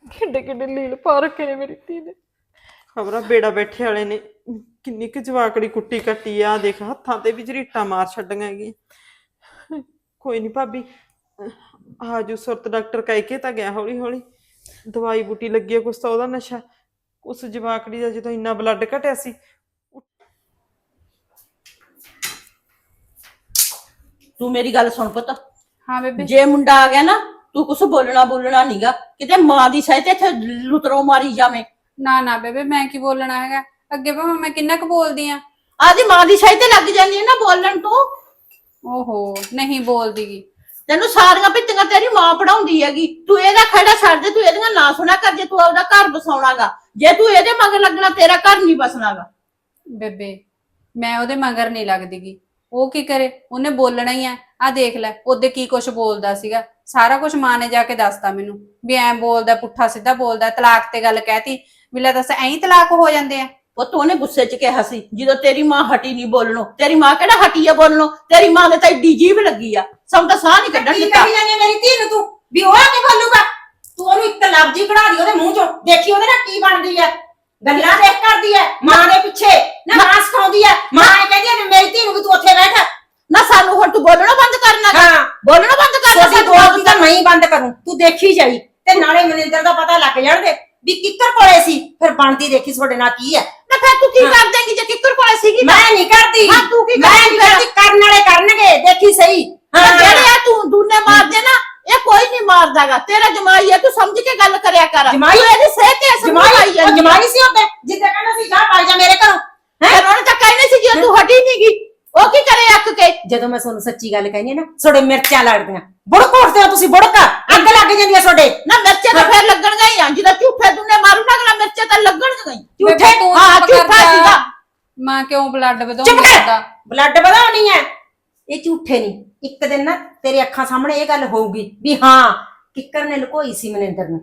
ਕਿੱਡੇ ਕਿੱਡੇ ਲੀਲ ਪਾ ਰੱਖੇ ਨੇ ਮੇਰੀ ਧੀ ਦੇ ਖਬਰਾਂ ਬੇੜਾ ਬੈਠੇ ਵਾਲੇ ਨੇ। ਕਿੰਨੀ ਕੁ ਜਵਾਕੜੀ ਕੁੱਟੀ ਕੱਟੀ ਆ ਦੇਖ ਹੱਥਾਂ ਤੇ ਵੀ ਝਰੀਟਾਂ ਮਾਰ ਛੱਡੀਆਂ ਹੈਗੀਆਂ। ਕੋਈ ਨਹੀਂ ਭਾਬੀ ਆਜੂ ਸੁਰਤ ਡਾਕਟਰ ਕਹਿ ਕੇ ਤਾਂ ਗਿਆ ਹੌਲੀ ਹੌਲੀ ਦਵਾਈ ਬੂਟੀ ਲੱਗੀ ਆ ਕੁਛ ਤਾਂ ਉਹਦਾ ਨਸ਼ਾ। ਉਸ ਜਵਾਕੜੀ ਦਾ ਜਦੋਂ ਇੰਨਾ ਬਲੱਡ ਘਟਿਆ ਸੀ ਤੂੰ ਮੇਰੀ ਗੱਲ ਸੁਣ ਪੁੱਤ। ਹਾਂ ਬੇਬੇ। ਜੇ ਮੁੰਡਾ ਆ ਗਿਆ ਨਾ ਤੂੰ ਕੁਛ ਬੋਲਣਾ ਬੋਲਣਾ ਨਹੀਂਗਾ ਕਿਤੇ ਮਾਂ ਦੀ ਸਹਿ ਤੇ ਇੱਥੇ ਲੁਤਰੋ ਮਾਰੀ ਜਾਵੇਂ। ਨਾ ਨਾ ਬੇਬੇ ਮੈਂ ਕੀ ਬੋਲਣਾ ਹੈਗਾ? ਅੱਗੇ ਭਾਵੇਂ ਮੈਂ ਕਿੰਨਾ ਕੁ ਬੋਲਦੀ ਆ। ਆਦੀ ਮਾਂ ਦੀ ਸਹਿ ਤੇ ਲੱਗ ਜਾਂਦੀ ਹੈ ਨਾ ਬੋਲਣ ਤੂੰ। ਓਹੋ ਨਹੀਂ ਬੋਲਦੀ ਗੀ। ਤੈਨੂੰ ਸਾਰੀਆਂ ਪਿੱਤੀਆਂ ਤੇਰੀ ਮਾਂ ਪੜਾਉਂਦੀ ਹੈਗੀ। ਤੂੰ ਇਹਦਾ ਖੜਾ ਛੱਡ ਦੇ ਤੂੰ ਇਹਦੀਆਂ ਨਾ ਸੁਣਾ ਕਰ ਜੇ ਤੂੰ ਆਪਦਾ ਘਰ ਬਸਾਉਣਾਗਾ ਜੇ ਤੂੰ ਇਹਦੇ ਮਗਰ ਲੱਗਣਾ ਤੇਰਾ ਘਰ ਨਹੀਂ ਬਸਣਾਗਾ ਬੇਬੇ ਮੈਂ ਉਹਦੇ ਮਗਰ ਨਹੀਂ ਲੱਗਦੀ ਗੀ। ਉਹ ਕੀ ਕਰੇ? ਉਹਨੇ ਬੋਲਣਾ ਹੀ ਆ। ਆ ਦੇਖ ਲੈ ਉਹਦੇ ਕੀ ਕੁਝ ਬੋਲਦਾ ਸੀਗਾ। ਸਾਰਾ ਕੁਝ ਮਾਂ ਨੇ ਜਾ ਕੇ ਦੱਸਤਾ ਮੈਨੂੰ। ਵੀ ਐਂ ਬੋਲਦਾ ਪੁੱਠਾ ਸਿੱਧਾ ਬੋਲਦਾ ਤਲਾਕ ਤੇ ਗੱਲ ਕਹਿਤੀ। ਵੀ ਲੈ ਦੱਸ ਐਂ ਹੀ ਤਲਾਕ ਹੋ ਜਾਂਦੇ ਆ। ਉਹ ਤੋਂ ਉਹਨੇ ਗੁੱਸੇ 'ਚ ਕਿਹਾ ਸੀ ਜਦੋਂ ਤੇਰੀ ਮਾਂ ਹਟੀ ਨਹੀਂ ਬੋਲਣੋਂ ਤੇਰੀ ਮਾਂ ਕਿਹੜਾ ਹਟੀ ਆ ਬੋਲਣੋਂ? ਤੇਰੀ ਮਾਂ ਦੇ ਤਾਂ ਏਡੀ ਜੀਭ ਲੱਗੀ ਆ ਸਾਨੂੰ ਤਾਂ ਸਾਹ ਨਹੀਂ ਕੱਢਣ ਕੀ ਦਿੱਤਾ। ਕਹੀ ਜਾਂਦੀ ਮੇਰੀ ਧੀ ਨੂੰ ਤੂੰ? ਵੀ ਉਹ ਆ ਕੇ ਬੋਲੂਗਾ। ਤੂੰ ਉਹਨੂੰ ਇੱਕ ਲਫ਼ਜ਼ ਕਢਾ ਦੀ ਉਹਦੇ ਮੂੰਹ ਚੋਂ। ਦੇਖੀ ਉਹਦੇ ਨਾਲ ਕੀ ਬਣਦੀ ਹੈ ਗੱਲਾਂ ਦੇਖ ਕਰਦੀ ਹੈ ਮਾਂ ਦੇ ਪਿੱਛੇ। ਨਾ ਮਾਂ ਸਿਖਾਉਂਦੀ ਹੈ ਮਾਂ ਇਹ ਕਹਿੰਦੀ ਵੀ ਮੇਰੀ ਧੀ ਨੂੰ ਵੀ ਤੂੰ ਉੱਥੇ ਬੈਠ। ਨਾ ਸਾਨੂੰ ਹੁਣ ਤੂੰ ਬੋਲਣਾ ਬੰਦ ਕਰਨਾ ਗਾ। ਹਾਂ। ਬੋਲਣਾ ਬੰਦ ਕਰਨਾ ਸਾਨੂੰ ਦੋਸਤੀ ਤਾਂ ਮੈਂ ਹੀ ਬੰਦ ਕਰੂੰ। ਤੂੰ ਦੇਖੀ ਜਾਈ ਤੇ ਨਾਲੇ ਮਨਿੰਦਰ ਦਾ ਪਤਾ ਲੱਗ ਜਾਣ ਦੇ ਵੀ ਕਿੱਕਰ ਕੋਲੇ ਸੀ ਫਿਰ ਬਣਦੀ ਦੇਖੀ ਤੁਹਾਡੇ ਨਾਲ ਕੀ ਹੈ। ਨਾ ਫਿਰ ਤੂੰ ਕੀ ਹਾਂ। ਕਰ ਦੇਂਗੀ ਜੇ ਕਿੱਕਰ ਕੋਲੇ ਸੀਗੀ ਤਾਂ? ਮੈਂ ਨਹੀਂ ਕਰਦੀ। ਹਾਂ, ਤੂੰ ਕੀ ਮੈਂ ਕਰਦੀ ਨਹੀਂ ਕਰਦੀ ਕਰਨ ਵਾਲੇ ਕਰਨਗੇ ਦੇਖੀ ਸਹੀ। ਹਾਂ। ਜਿਹੜੇ ਆ ਤੂੰ ਦੂਨੇ ਮਾਰਦੇ ਨਾ ਇਹ ਕੋਈ ਨਹੀਂ ਮਾਰਦਾਗਾ ਤੇਰਾ ਜਮਾਈ ਆ ਤੂੰ ਸਮਝ ਕੇ ਗੱਲ ਕਰਿਆ ਕਰ। ਜਮਾਈ? ਤੂੰ ਇਹਦੀ ਸਿਹਤ ਤੇ ਅਸਰ ਜਮਾਈ? ਪਾਈ ਉਹ ਜਾਂਦੀ ਆ। ਜਮਾਈ ਸੀ ਉਹਦੇ ਜਿੱਦਾਂ ਕਹਿੰਦਾ ਸੀ ਜਾ ਭਾਗ ਜਾ ਮੇਰੇ ਘਰੋਂ। ਫਿਰ ਉਹਨੇ ਤਾਂ ਕਹਿਣੀ ਸੀ ਜੇ ਤੂੰ ਹਟੀ ਨਹੀਂਗੀ ਉਹ ਕੀ ਕਰੇ ਅੱਕ ਕੇ? ਜਦੋਂ ਮੈਂ ਤੁਹਾਨੂੰ ਸੱਚੀ ਗੱਲ ਕਹਿੰਦੀ ਨਾ ਤੁਹਾਡੇ ਮਿਰਚਾਂ ਲੜਦੀਆਂ। ਬੁੜਕ ਉੱਠਦੇ ਹੋ ਤੁਸੀਂ ਬੁੜਕ। ਅੱਗ ਲੱਗ ਜਾਂਦੀ ਹੈ ਤੁਹਾਡੇ। ਨਾ ਮਿਰਚੇ ਤਾਂ ਫਿਰ ਲੱਗਣਗਾ ਹੀ ਆ। ਜਦੋਂ ਝੂਠੇ ਦੂਨੇ ਮਾਰੂ ਨਾ ਅਗਲਾ ਮਿਰਚੇ ਤਾਂ ਲੱਗਣਗਾ ਹੀ। ਬੇਬੇ ਤੂੰ ਹਾਂ ਚੁੱਪ ਝੂਠਾ ਜਾ। ਸੀਗਾ। ਮਾਂ ਕਿਉਂ ਬਲੱਡ ਚੁੱਪ ਵਧਾਉਂਦੀ ਕਰ। ਹੁੰਦਾ ਬਲੱਡ ਵਧਾਉਣੀ ਹੈ ਇਹ ਝੂਠੇ ਨਹੀਂ। ਇੱਕ ਦਿਨ ਨਾ ਤੇਰੇ ਅੱਖਾਂ ਸਾਹਮਣੇ ਇਹ ਗੱਲ ਹੋਊਗੀ ਵੀ ਹਾਂ ਕਿੱਕਰ ਨੇ ਲੁਕੋਈ ਸੀ ਮਨਿੰਦਰ ਨੂੰ।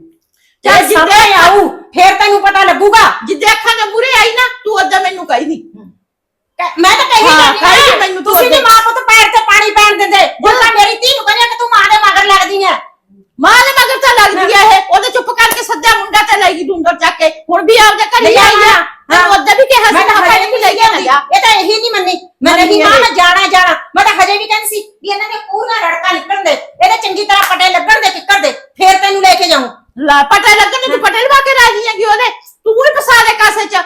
ਚੱਲ ਚੱਲ ਜਿੱਦੇ ਸਾਹਮਣੇ ਆਊ ਫੇਰ ਤੈਨੂੰ ਪਤਾ ਲੱਗੂਗਾ। ਜਿੱਦੇ ਅੱਖਾਂ ਦੇ ਮੂਰੇ ਆਈ ਨਾ ਤੂੰ ਅੱਧਾ ਮੈਨੂੰ ਕਹੀ ਦੀ ਕਹਿ- ਮੈਂ ਤਾਂ ਕਹੀ ਹਾਂ, ਜਾਂਦੀ ਹਾਂ ਤੁਸੀਂ ਨੀ ਅੱਗੇ। ਮਾਂ ਪੁੱਤ ਪੈਰ ਤੇ ਪਾਣੀ ਪੈਣ ਦਿੰਦੇ ਹੁਣ ਤਾਂ ਮੇਰੀ ਧੀ ਨੂੰ ਕਹਿੰਦੇ ਕਿ ਤੂੰ ਮਾਂ ਦੇ ਮਗਰ ਲੱਗਦੀ ਹੈ ਮਾਂ ਦੇ ਮਗਰ ਤਾਂ ਲੱਗਦੀ ਆ ਇਹ ਉਹਦੇ ਚੁੱਪ ਕਰਕੇ ਸੱਜਾ ਮੁੰਡਾ ਤੇ ਲੈ ਗਈ ਡੂੰਗਰ ਚੱਕ ਕੇ ਹੁਣ ਵੀ ਆਪਦੇ ਘਰੇ ਲੈ ਆਈ ਆ ਆਇਆ। ਮੈਂ ਉਹਦੇ ਵੀ ਕਿਹਾ ਮੈਂ ਸੀ ਤਾਂ ਮੈਂ ਹਜੇ ਵੀ ਵੀ ਲੈ ਕੇ ਨਾ ਜਾ ਇਹ ਤਾਂ ਇਹੀ ਨਹੀਂ ਮੰਨੀ ਮੈਂ ਮੰਨੀ ਨਹੀਂ ਮਾਂ ਇਹ। ਮੈਂ ਜਾਣਾ ਜਾਣਾ ਮੈਂ ਤਾਂ ਹਜੇ ਵੀ ਕਹਿੰਦੀ ਸੀ ਵੀ ਇਹਨਾਂ ਦੇ ਪੂਰਾ ਰੜਕਾ ਨਿਕਲਣ ਦੇ ਇਹਦੇ ਚੰਗੀ ਤਰ੍ਹਾਂ ਪਟੇ ਲੱਗਣ ਦੇ ਕਿੱਕਰ ਦੇ ਫੇਰ ਤੈਨੂੰ ਲੈ ਕੇ ਜਾਊਂ ਲਾ ਪਟੇ ਲੱਗਣ ਨੂੰ ਤੂੰ ਪਟੇ ਲਵਾ ਕੇ ਰਾਜੀ ਹੈਗੀ ਉਹਦੇ ਤੂੰ ਵੀ ਫਸਾ ਦੇ ਕਾਸੇ ਚ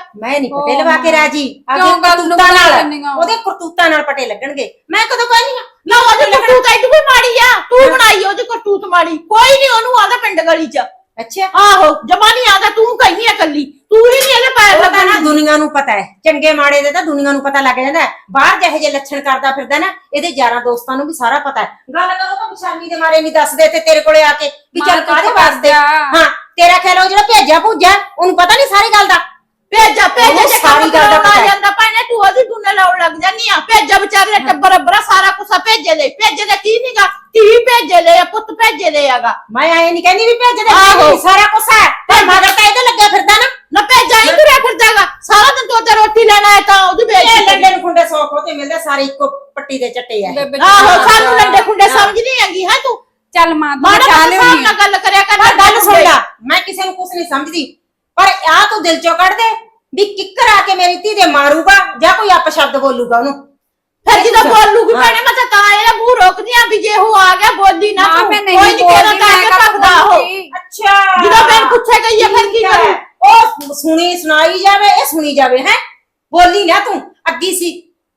ਲਵਾ ਕੇ ਰਾਜੀ ਕਿਉਂ ਗੱਲ ਨੂੰ ਕਰਤੂਤਾਂ ਨਾਲ? ਉਹਦੇ ਕਰਤੂਤਾਂ ਨਾਲ ਪਟੇ ਲੱਗਣਗੇ। ਮੈਂ ਕਦੋਂ ਕਹਿੰਦੀ ਆ? ਨਾ ਉਹਦੀ ਕਰਤੂਤ ਐਡੀ ਕੋਈ ਮਾੜੀ ਆ। ਤੂੰ ਬਣਾਈ ਉਹਦੀ ਕਰਤੂਤ ਮਾੜੀ। ਕੋਈ ਨਹੀਂ ਉਹਨੂੰ ਆਉਂਦਾ ਪਿੰਡ ਗਲੀ ਚ। ਅੱਛਾ। ਆਹੋ ਜਮਾ ਨਹੀਂ ਆਉਂਦਾ ਤੂੰ ਕਹਿੰਦੀ ਆ ਕੱਲੀ ਤੂੰ ਹੀ ਨਹੀਂ ਇਹਦੇ ਪੈਰ ਉਹ ਤਾਂ ਨਾ ਲੱਗਣਾ ਦੁਨੀਆ ਨੂੰ ਪਤਾ ਹੈ। ਚੰਗੇ ਮਾੜੇ ਦੇ ਤਾਂ ਦੁਨੀਆ ਨੂੰ ਪਤਾ ਲੱਗ ਜਾਂਦਾ ਹੈ। ਬਾਹਰ ਜਿਹੇ ਜੇ ਲੱਛਣ ਕਰਦਾ ਫਿਰਦਾ ਨਾ ਇਹਦੇ ਯਾਰਾਂ ਦੋਸਤਾਂ ਨੂੰ ਵੀ ਸਾਰਾ ਪਤਾ ਹੈ। ਗੱਲ ਕਰੋ ਤਾਂ ਵਿਸ਼ਾਲੀ ਦੇ ਮਾਰੇ ਨਹੀਂ ਦੱਸਦੇ ਤੇ ਤੇਰੇ ਕੋਲੇ ਆ ਕੇ ਵੀ ਚੱਲ ਮਾਂ ਕਾਹਦੇ ਕਰ ਵਾਸਤੇ। ਹਾਂ ਤੇਰਾ ਖਿਆਲ ਉਹ ਜਿਹੜਾ ਭੇਜਿਆ ਭੂਜਾ ਉਹਨੂੰ ਪਤਾ ਨਹੀਂ ਸਾਰੀ ਗੱਲ ਦਾ? ਭੇਜਾ ਭੇਜਾ ਉਹਨੂੰ ਜੇ ਸਾਰੀ ਕੰਮ ਗੱਲ ਦਾ ਕਰਾਉਣ ਪਤਾ ਆ ਹੈ। ਜਾਂਦਾ ਭਾਣੇ ਤੂੰ ਉਹਦੀ ਦੁਨੇ ਲਾਉਣ ਲੱਗ ਜਾਨੀ ਆ। ਭੇਜਾ ਵਿਚਾਰੇ ਦਾ ਟੱਬਰ ਅੱਬਰਾ ਸਾਰਾ ਕੁਛ ਭੇਜੇ ਦੇ। ਭੇਜੇ ਦੇ ਕੀ ਨੀਗਾ? ਤੀ ਭੇਜੇ ਦੇ ਆ ਪੁੱਤ ਭੇਜੇ ਦੇ ਆਗਾ। ਮੈਂ ਆਏ ਨਹੀਂ ਕਹਿੰਦੀ ਵੀ ਭੇਜ ਦੇ ਆਹੋ। ਭੇਜ ਸਾਰਾ ਕੁਝ ਹੈ। ਪਰ ਮਗਰ ਤਾਂ ਇਹਦੇ ਲੱਗੇ ਫਿਰਦਾ ਨਾ। ਨਾ ਭੇਜਾ ਹੀ ਤੁਰਿਆ ਫਿਰਦਾਗਾ। ਸਾਰਾ ਦਿਨ ਤੂੰ ਉੱਧਰ ਰੋਟੀ ਲੈਣਾ ਹੈ ਤਾਂ ਉਹਦੀ ਇਹ ਵੇਚ ਲੱਗੇ ਨੂੰ ਖੁੰਡੇ ਸੌ ਖੋ ਤੇ ਮਿਲਦੇ ਸਾਰੇ ਇੱਕੋ ਪੱਟੀ ਦੇ ਚੱਟੇ ਆ। ਬੇਬੇ ਆਹੋ ਸਾਨੂੰ। ਲੰਡੇ ਖੁੰਡੇ ਸਮਝ ਨਹੀਂ ਆਂਗੀ ਹੈ ਤੂੰ? ਚੱਲ ਮਾਂ ਤੂੰ ਮਾੜਾ ਚਾਹ ਮੋਟਾ ਲਿਆਉਣੀ ਹਿਸਾਬ ਨਾਲ ਗੱਲ ਕਰਿਆ ਕਰ ਪਰ ਗੱਲ ਸੁਣ ਲੈ ਮੈਂ ਕਿਸੇ ਨੂੰ ਕੁਝ ਨਹੀਂ ਸਮਝਦੀ। ਪਰ ਆ ਤੂੰ ਦਿਲ ਚੋਂ ਕੱਢ ਦੇ ਵੀ ਕਿੱਕਰ ਆ ਕੇ ਮੇਰੀ ਧੀ ਦੇ ਮਾਰੂਗਾ ਜਾਂ ਕੋਈ ਅਪਸ਼ਬਦ ਬੋਲੂਗਾ ਉਹਨੂੰ। ਫਿਰ ਜਦੋਂ ਬੋਲੂਗੀ ਹਾਂ। ਭੈਣੇ ਮੈਂ ਤਾਂ ਤਾਂ ਇਹਦਾ ਮੂੰਹ ਰੋਕਦੀ ਆ ਵੀ ਜੇ ਉਹ ਆ ਗਿਆ ਬੋਲੀ ਨਾ ਮਾਂ ਤੂੰ। ਮੈਂ ਨਹੀਂ ਕੋਈ ਨਹੀਂ ਕਹਿਣਾ ਬੋਲਦੀ ਤਾਂ ਮੈਂ ਕਿ ਕਾ ਭੱਖਦਾ ਉਹ। ਅੱਛਾ। ਜਦੋਂ ਮੈਂ ਪੁੱਛੇ ਗਈ ਆ ਫਿਰ ਕੀ ਠੀਕ ਹੈ। ਕਰੂ? ਉਹ ਸੁਣੀ ਸੁਣਾਈ ਜਾਵੇ ਇਹ ਸੁਣੀ ਜਾਵੇ ਹੈ? ਬੋਲੀ ਨਾ ਤੂੰ ਅੱਗੀ ਸੀ।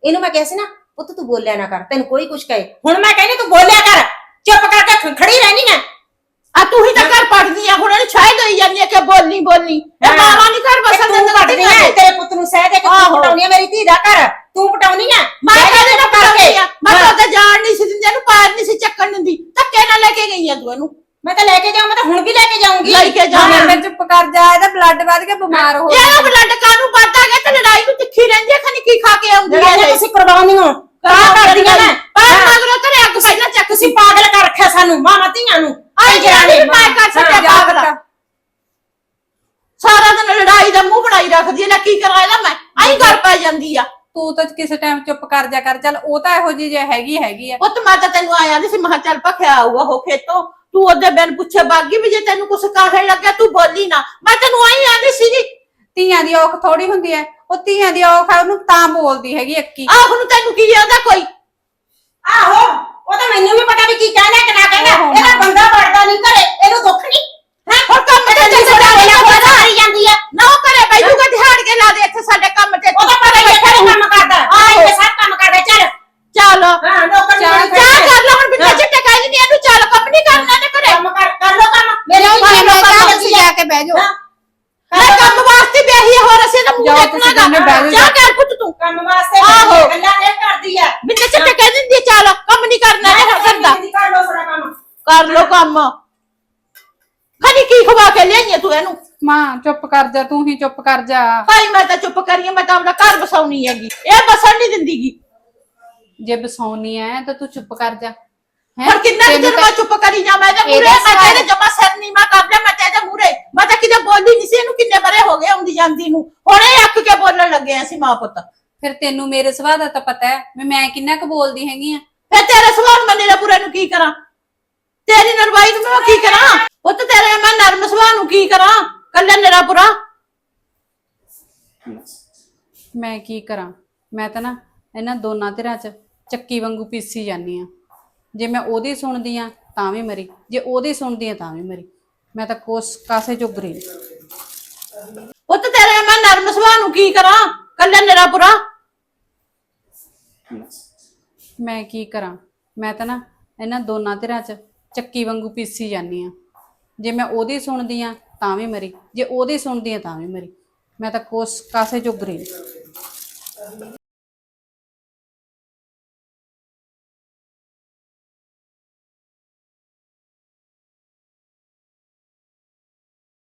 ਇਹਨੂੰ ਮੈਂ ਕਿਹਾ ਸੀ ਨਾ ਪੁੱਤ ਤੂੰ ਬੋਲਿਆ ਨਾ ਕਰ ਤੈਨੂੰ ਕੋਈ ਕੁਝ ਕਹੇ। ਹੁਣ ਮੈਂ ਕਹਿੰਦੀ ਤੂੰ ਬੋਲਿਆ ਕਰ। ਚੁੱਪ ਕਰਕੇ ਖ- ਖੜੀ ਰਹਿਣੀ ਨਾ ਆ ਤੂੰ ਹੀ ਤਾਂ ਘਰ ਪੜਦੀ ਆ ਹੁਣ ਇਹਨੂੰ ਛਾਇ ਦੇਈ ਜਾਂਦੀ ਆ ਕਿ ਬੋਲਨੀ ਬੋਲਨੀ ਇਹ ਹਾਂ। ਮਾਵਾ ਨਹੀਂ ਘਰ ਤੇ ਬਸਣ ਤੂੰ ਦਿੰਦਾ ਪੜਦੀ ਹੈ ਤੇਰੇ ਪੁੱਤ ਨੂੰ ਸਹਿ ਦੇ ਕੇ ਤੂੰ। ਪਟਾਉਣੀ ਹੈ ਮੇਰੀ ਧੀ ਦਾ ਘਰ। ਤੂੰ ਪਟਾਉਣੀ ਹੈ ਮੈਂ ਕਹਿੰਦੀ ਨਾ। ਪੜਦੀ ਆ। ਮੈਂ ਤਾਂ। ਉਹਦੇ ਜਾਣ ਨਹੀਂ ਸੀ ਦਿੰਦੀ ਇਹਨੂੰ ਪੈਰ ਨਹੀਂ ਸੀ ਚੱਕਣ ਦਿੰਦੀ। ਧੱਕੇ ਨਾਲ ਲੈ ਕੇ ਗਈ ਆ ਤੂੰ ਇਹਨੂੰ। ਮੈਂ ਤਾਂ ਲੈ ਕੇ ਜਾਉਂ ਮੈਂ ਤਾਂ ਹੁਣ ਵੀ ਲੈ ਕੇ ਜਾਊਂਗੀ। ਲੈ ਕੇ ਜਾ ਹਾਂ, ਮੈਂ ਚੁੱਪ ਕਰ ਜਾ ਇਹਦਾ ਬਲੱਡ ਵੱਧ ਕੇ ਬਿਮਾਰ ਹੋ ਇਹ ਬਲੱਡ ਕਾਨੂੰ ਵੱਧਦਾ ਗਿਆ? ਤੇ ਲੜਾਈ ਨੂੰ ਤਿੱਖੀ ਰਹਿੰਦੀ ਆ ਖਨੀ ਕੀ ਖਾ ਕੇ ਆਉਂਦੀ ਆ ਤੁਸੀਂ ਕਰਵਾਉਣੀ ਹੋ। ਕਾ ਕਰਦੀਆਂ ਮੈਂ। ਪਰ ਮਗਰੋਂ ਤੇਰੇ ਅੱਗ ਪਹਿਲਾਂ ਚੱਕ। ਤੁਸੀਂ ਪਾਗਲ ਕਰ ਰੱਖਿਆ ਸਾਨੂੰ ਮਾਮਾ ਧੀਆਂ ਨੂੰ। ਆਈ ਕਰ। ਸਾਰਾ ਦਿਨ ਲੜਾਈ ਦਾ ਮੂੰਹ ਬਣਾਈ ਰੱਖਦੀ ਆ ਲੈ ਕੀ ਕਰਾਂ ਇਹਦਾ ਮੈਂ? ਆਈ ਗੱਲ ਪੈ ਜਾਂਦੀ ਆ। ਤੂੰ ਤਾਂ ਕਿਸੇ ਟਾਈਮ ਚੁੱਪ ਕਰ ਜਾ ਕਰ ਚੱਲ ਉਹ ਤਾਂ ਇਹੋ ਜਿਹੀ ਜੇ ਹੈਗੀ ਹੈਗੀ ਆ। ਪੁੱਤ ਮੈਂ ਤਾਂ ਤੈਨੂੰ ਆਇਆ ਨਹੀਂ ਸੀ ਮਹਾ ਚੱਲ ਭਖਿਆ ਆਊਗਾ ਉਹ ਖੇਤੋਂ। ਤੂੰ ਉਹਦੇ ਬਿਨ ਪੁੱਛੇ ਬਾਗੀ ਵੀ ਜੇ ਤੈਨੂੰ ਕੁਛ ਕਾਹੇ ਲੱਗਿਆ ਤੂੰ ਬੋਲੀ ਨਾ। ਮੈਂ ਤੈਨੂੰ ਆਈ ਆਂਦੀ ਸੀਗੀ। ਧੀਆਂ ਦੀ ਔਖ ਥੋੜੀ ਹੁੰਦੀ ਹੈ ਉਹ ਧੀਆਂ ਦੀ ਔਖ ਆ ਉਹਨੂੰ ਤਾਂ ਬੋਲਦੀ ਹੈਗੀ ਅੱਕੀ। ਆਖ ਨੂੰ ਤੈਨੂੰ ਕੀ ਆਂਦਾ ਕੋਈ? ਆਹੋ। ਉਹ ਤਾਂ ਮੈਨੂੰ ਵੀ ਪਤਾ ਵੀ ਕੀ ਕਹਿੰਦਾ ਕਿ ਨਾ ਕਹਿੰਦਾ। ਇਹਦਾ। ਬੰਦਾ ਵੜਦਾ ਨਹੀਂ ਘਰੇ ਇਹਨੂੰ ਦੁੱਖ ਨਹੀਂ। ਹੈ? ਹੋਰ ਕੰਮ ਤੇ ਤੇ ਤੇ ਜਿਹੜਾ ਵੇਲਾ ਉਹ ਸਾਰੀ ਜਾਂਦੀ ਆ। ਨਾ ਉਹ ਘਰੇ ਬੈਠੂਗਾ ਦਿਹਾੜ ਕੇ ਲਾ ਦੇ ਇੱਥੇ ਸਾਡੇ ਕੰਮ ਤੇ। ਉਹ ਤਾਂ ਪਤਾ ਹੀ ਇੱਥੇ ਕੰਮ ਕਰਦਾ। ਆ ਇੱਥੇ ਸਭ ਕੰਮ ਕਰਦਾ ਚੱਲ। ਚੱਲ। ਹਾਂ ਨੌਕਰ ਚੱਲ ਨੂੰ ਜਾ। ਕਰ ਲੈ ਹੁਣ ਬਿੱਟਾ ਚਿੱਟੇ ਕਹਿ ਨਹੀਂ ਇਹਨੂੰ ਚੱਲ ਕੰਮ ਨਹੀਂ ਕਰਨਾ ਨੇ ਘਰੇ। ਕੰਮ ਕਰ ਕਰ ਲੋ ਕੰਮ। ਮੇਰੇ ਨੂੰ ਤੁਸੀਂ ਜਾ ਕੇ ਬਹਿ ਜਾਓ। ਮੈਂ ਕੰਮ ਵਾਸਤੇ ਵਿਆਹੀ ਆ, ਹੋਰ ਅਸੀਂ ਤਾਂ ਮੂੰਹ ਜਾਓ ਤੁਸੀਂ ਦੇਖਣਾ ਦੋਨੇ ਬਹਿ ਗਾ ਜਾਓ। ਜਾ ਕਰ ਪੁੱਤ ਤੂੰ। ਕੰਮ ਵਾਸਤੇ ਆਹੋ। ਗੱਲਾਂ ਇਹ ਕਰਦੀ ਆ। ਬਿੱਟਾ ਚਿੱਟੇ ਕਹਿ ਦਿੰਦੀ ਆ, ਚੱਲ ਕੰਮ ਨਹੀਂ ਕਰਨਾ ਨੇ ਹੁਣ ਕਰਦਾ ਕਰ ਲੋ ਸਾਰਾ ਕੰਮ। ਕਰ ਲੋ ਕੰਮ। ਖਣੀ ਕੀ ਖਵਾ ਕੇ ਲਿਆਈਏ ਤੂੰ ਇਹਨੂੰ? ਮਾਂ ਚੁੱਪ ਕਰ ਜਾ ਤੂੰ ਹੀ ਚੁੱਪ ਕਰ ਜਾ। ਭਾਈ ਮੈਂ ਤਾਂ ਚੁੱਪ ਕਰੀਏ ਮੈਂ ਤਾਂ ਆਪਣਾ ਘਰ ਬਸਾਉਣੀ ਹੈਗੀ। ਇਹ ਬਸਣ ਨਹੀਂ ਦਿੰਦੀਗੀ। ਜੇ ਬਸਾਉਣੀ ਐ ਤਾਂ ਤੂੰ ਚੁੱਪ ਕਰ ਜਾ। ਹੈਂ? ਹੁਣ ਕਿੰਨਾ ਕੁ ਤੈਨੂੰ ਚਿਰ ਮੈਂ ਚੁੱਪ ਕਰੀ ਜਾ ਮੈਂ ਤਾਂ ਇਹਦੇ ਮੂਰੇ ਮੈਂ ਸਵਾਲ- ਤੇਰੇ ਜਮਾ ਸਿਰ ਨਹੀਂ ਮੈਂ ਕਰ ਲਿਆ ਮੈਂ ਤੇਰੇ ਮੂਰੇ ਮੈਂ ਤਾਂ ਕਿਤੇ ਬੋਲੀ ਨਹੀਂ ਸੀ ਇਹਨੂੰ ਕਿੰਨੇ ਬਰੇ ਹੋ ਗਏ ਆਉਂਦੀ ਜਾਂਦੀ ਨੂੰ। ਹੁਣ ਇਹ ਅੱਕ ਕੇ ਬੋਲਣ ਲੱਗੇ ਅਸੀਂ ਮਾਂ ਪੁੱਤ? ਫਿਰ ਤੈਨੂੰ ਮੇਰੇ ਸੁਭਾਅ ਦਾ ਤਾਂ ਪਤਾ ਹੈ ਵੀ ਮੈਂ ਕਿੰਨਾ ਕੁ ਬੋਲਦੀ ਹੈਗੀ ਆ। ਫਿਰ ਤੇਰੇ ਸਵਾਲ ਮੰਨੇ ਦਾ ਪੂਰੇ ਨੂੰ ਕੀ ਕਰਾਂ? ਤੇਰੀ ਨਰਵਾਈ ਨੂੰ ਮੈਂ ਕੀ ਕਰਾਂ? ਪੁੱਤ ਤੇਰੇ ਮੈਂ ਨਰਮ ਸੁਭਾਅ ਨੂੰ ਕੀ ਕਰਾਂ? ਕੱਲੇ ਨੇਰਾ ਪੁਰਾ ਮੈਂ ਕੀ ਕਰਾਂ? ਮੈਂ ਤਾਂ ਨਾ ਇਹਨਾਂ ਦੋਨਾਂ ਧਿਰਾਂ 'ਚ ਚੱਕੀ ਵਾਂਗੂ ਪੀਸੀ ਜਾਂਦੀ ਆ। ਜੇ ਮੈਂ ਉਹਦੀ ਸੁਣਦੀ ਆ ਤਾਂ ਵੀ ਮਰੀ। ਜੇ ਉਹਦੀ ਸੁਣਦੀ ਆ ਤਾਂ ਵੀ ਮਰੀ। ਮੈਂ ਤਾਂ ਕੋਸ ਕਾਸੇ ਚੁੱਗਰੀ ਨਹੀਂ ਪੁੱਤ ਤੇਰੇ ਮੈਂ ਨਰਮ ਸੁਭਾਅ ਨੂੰ ਕੀ ਕਰਾਂ? ਕੱਲੇ ਨੇਰਾ ਪੁਰਾ ਮੈਂ ਕੀ ਕਰਾਂ? ਮੈਂ ਤਾਂ ਨਾ ਇਹਨਾਂ ਦੋਨਾਂ ਧਿਰਾਂ 'ਚ ਚੱਕੀ ਵਾਂਗੂ ਪੀਸੀ ਜਾਂਦੀ ਆ। ਜੇ ਮੈਂ ਉਹਦੀ ਸੁਣਦੀ ਆ ਤਾਂ ਵੀ ਮਰੀ। ਜੇ ਉਹਦੀ ਸੁਣਦੀ ਆ ਤਾਂ ਵੀ ਮਰੀ। ਮੈਂ ਤਾਂ ਕੋਸ ਕਾਸੇ ਚੁੱਗਰੀ ਨਹੀਂ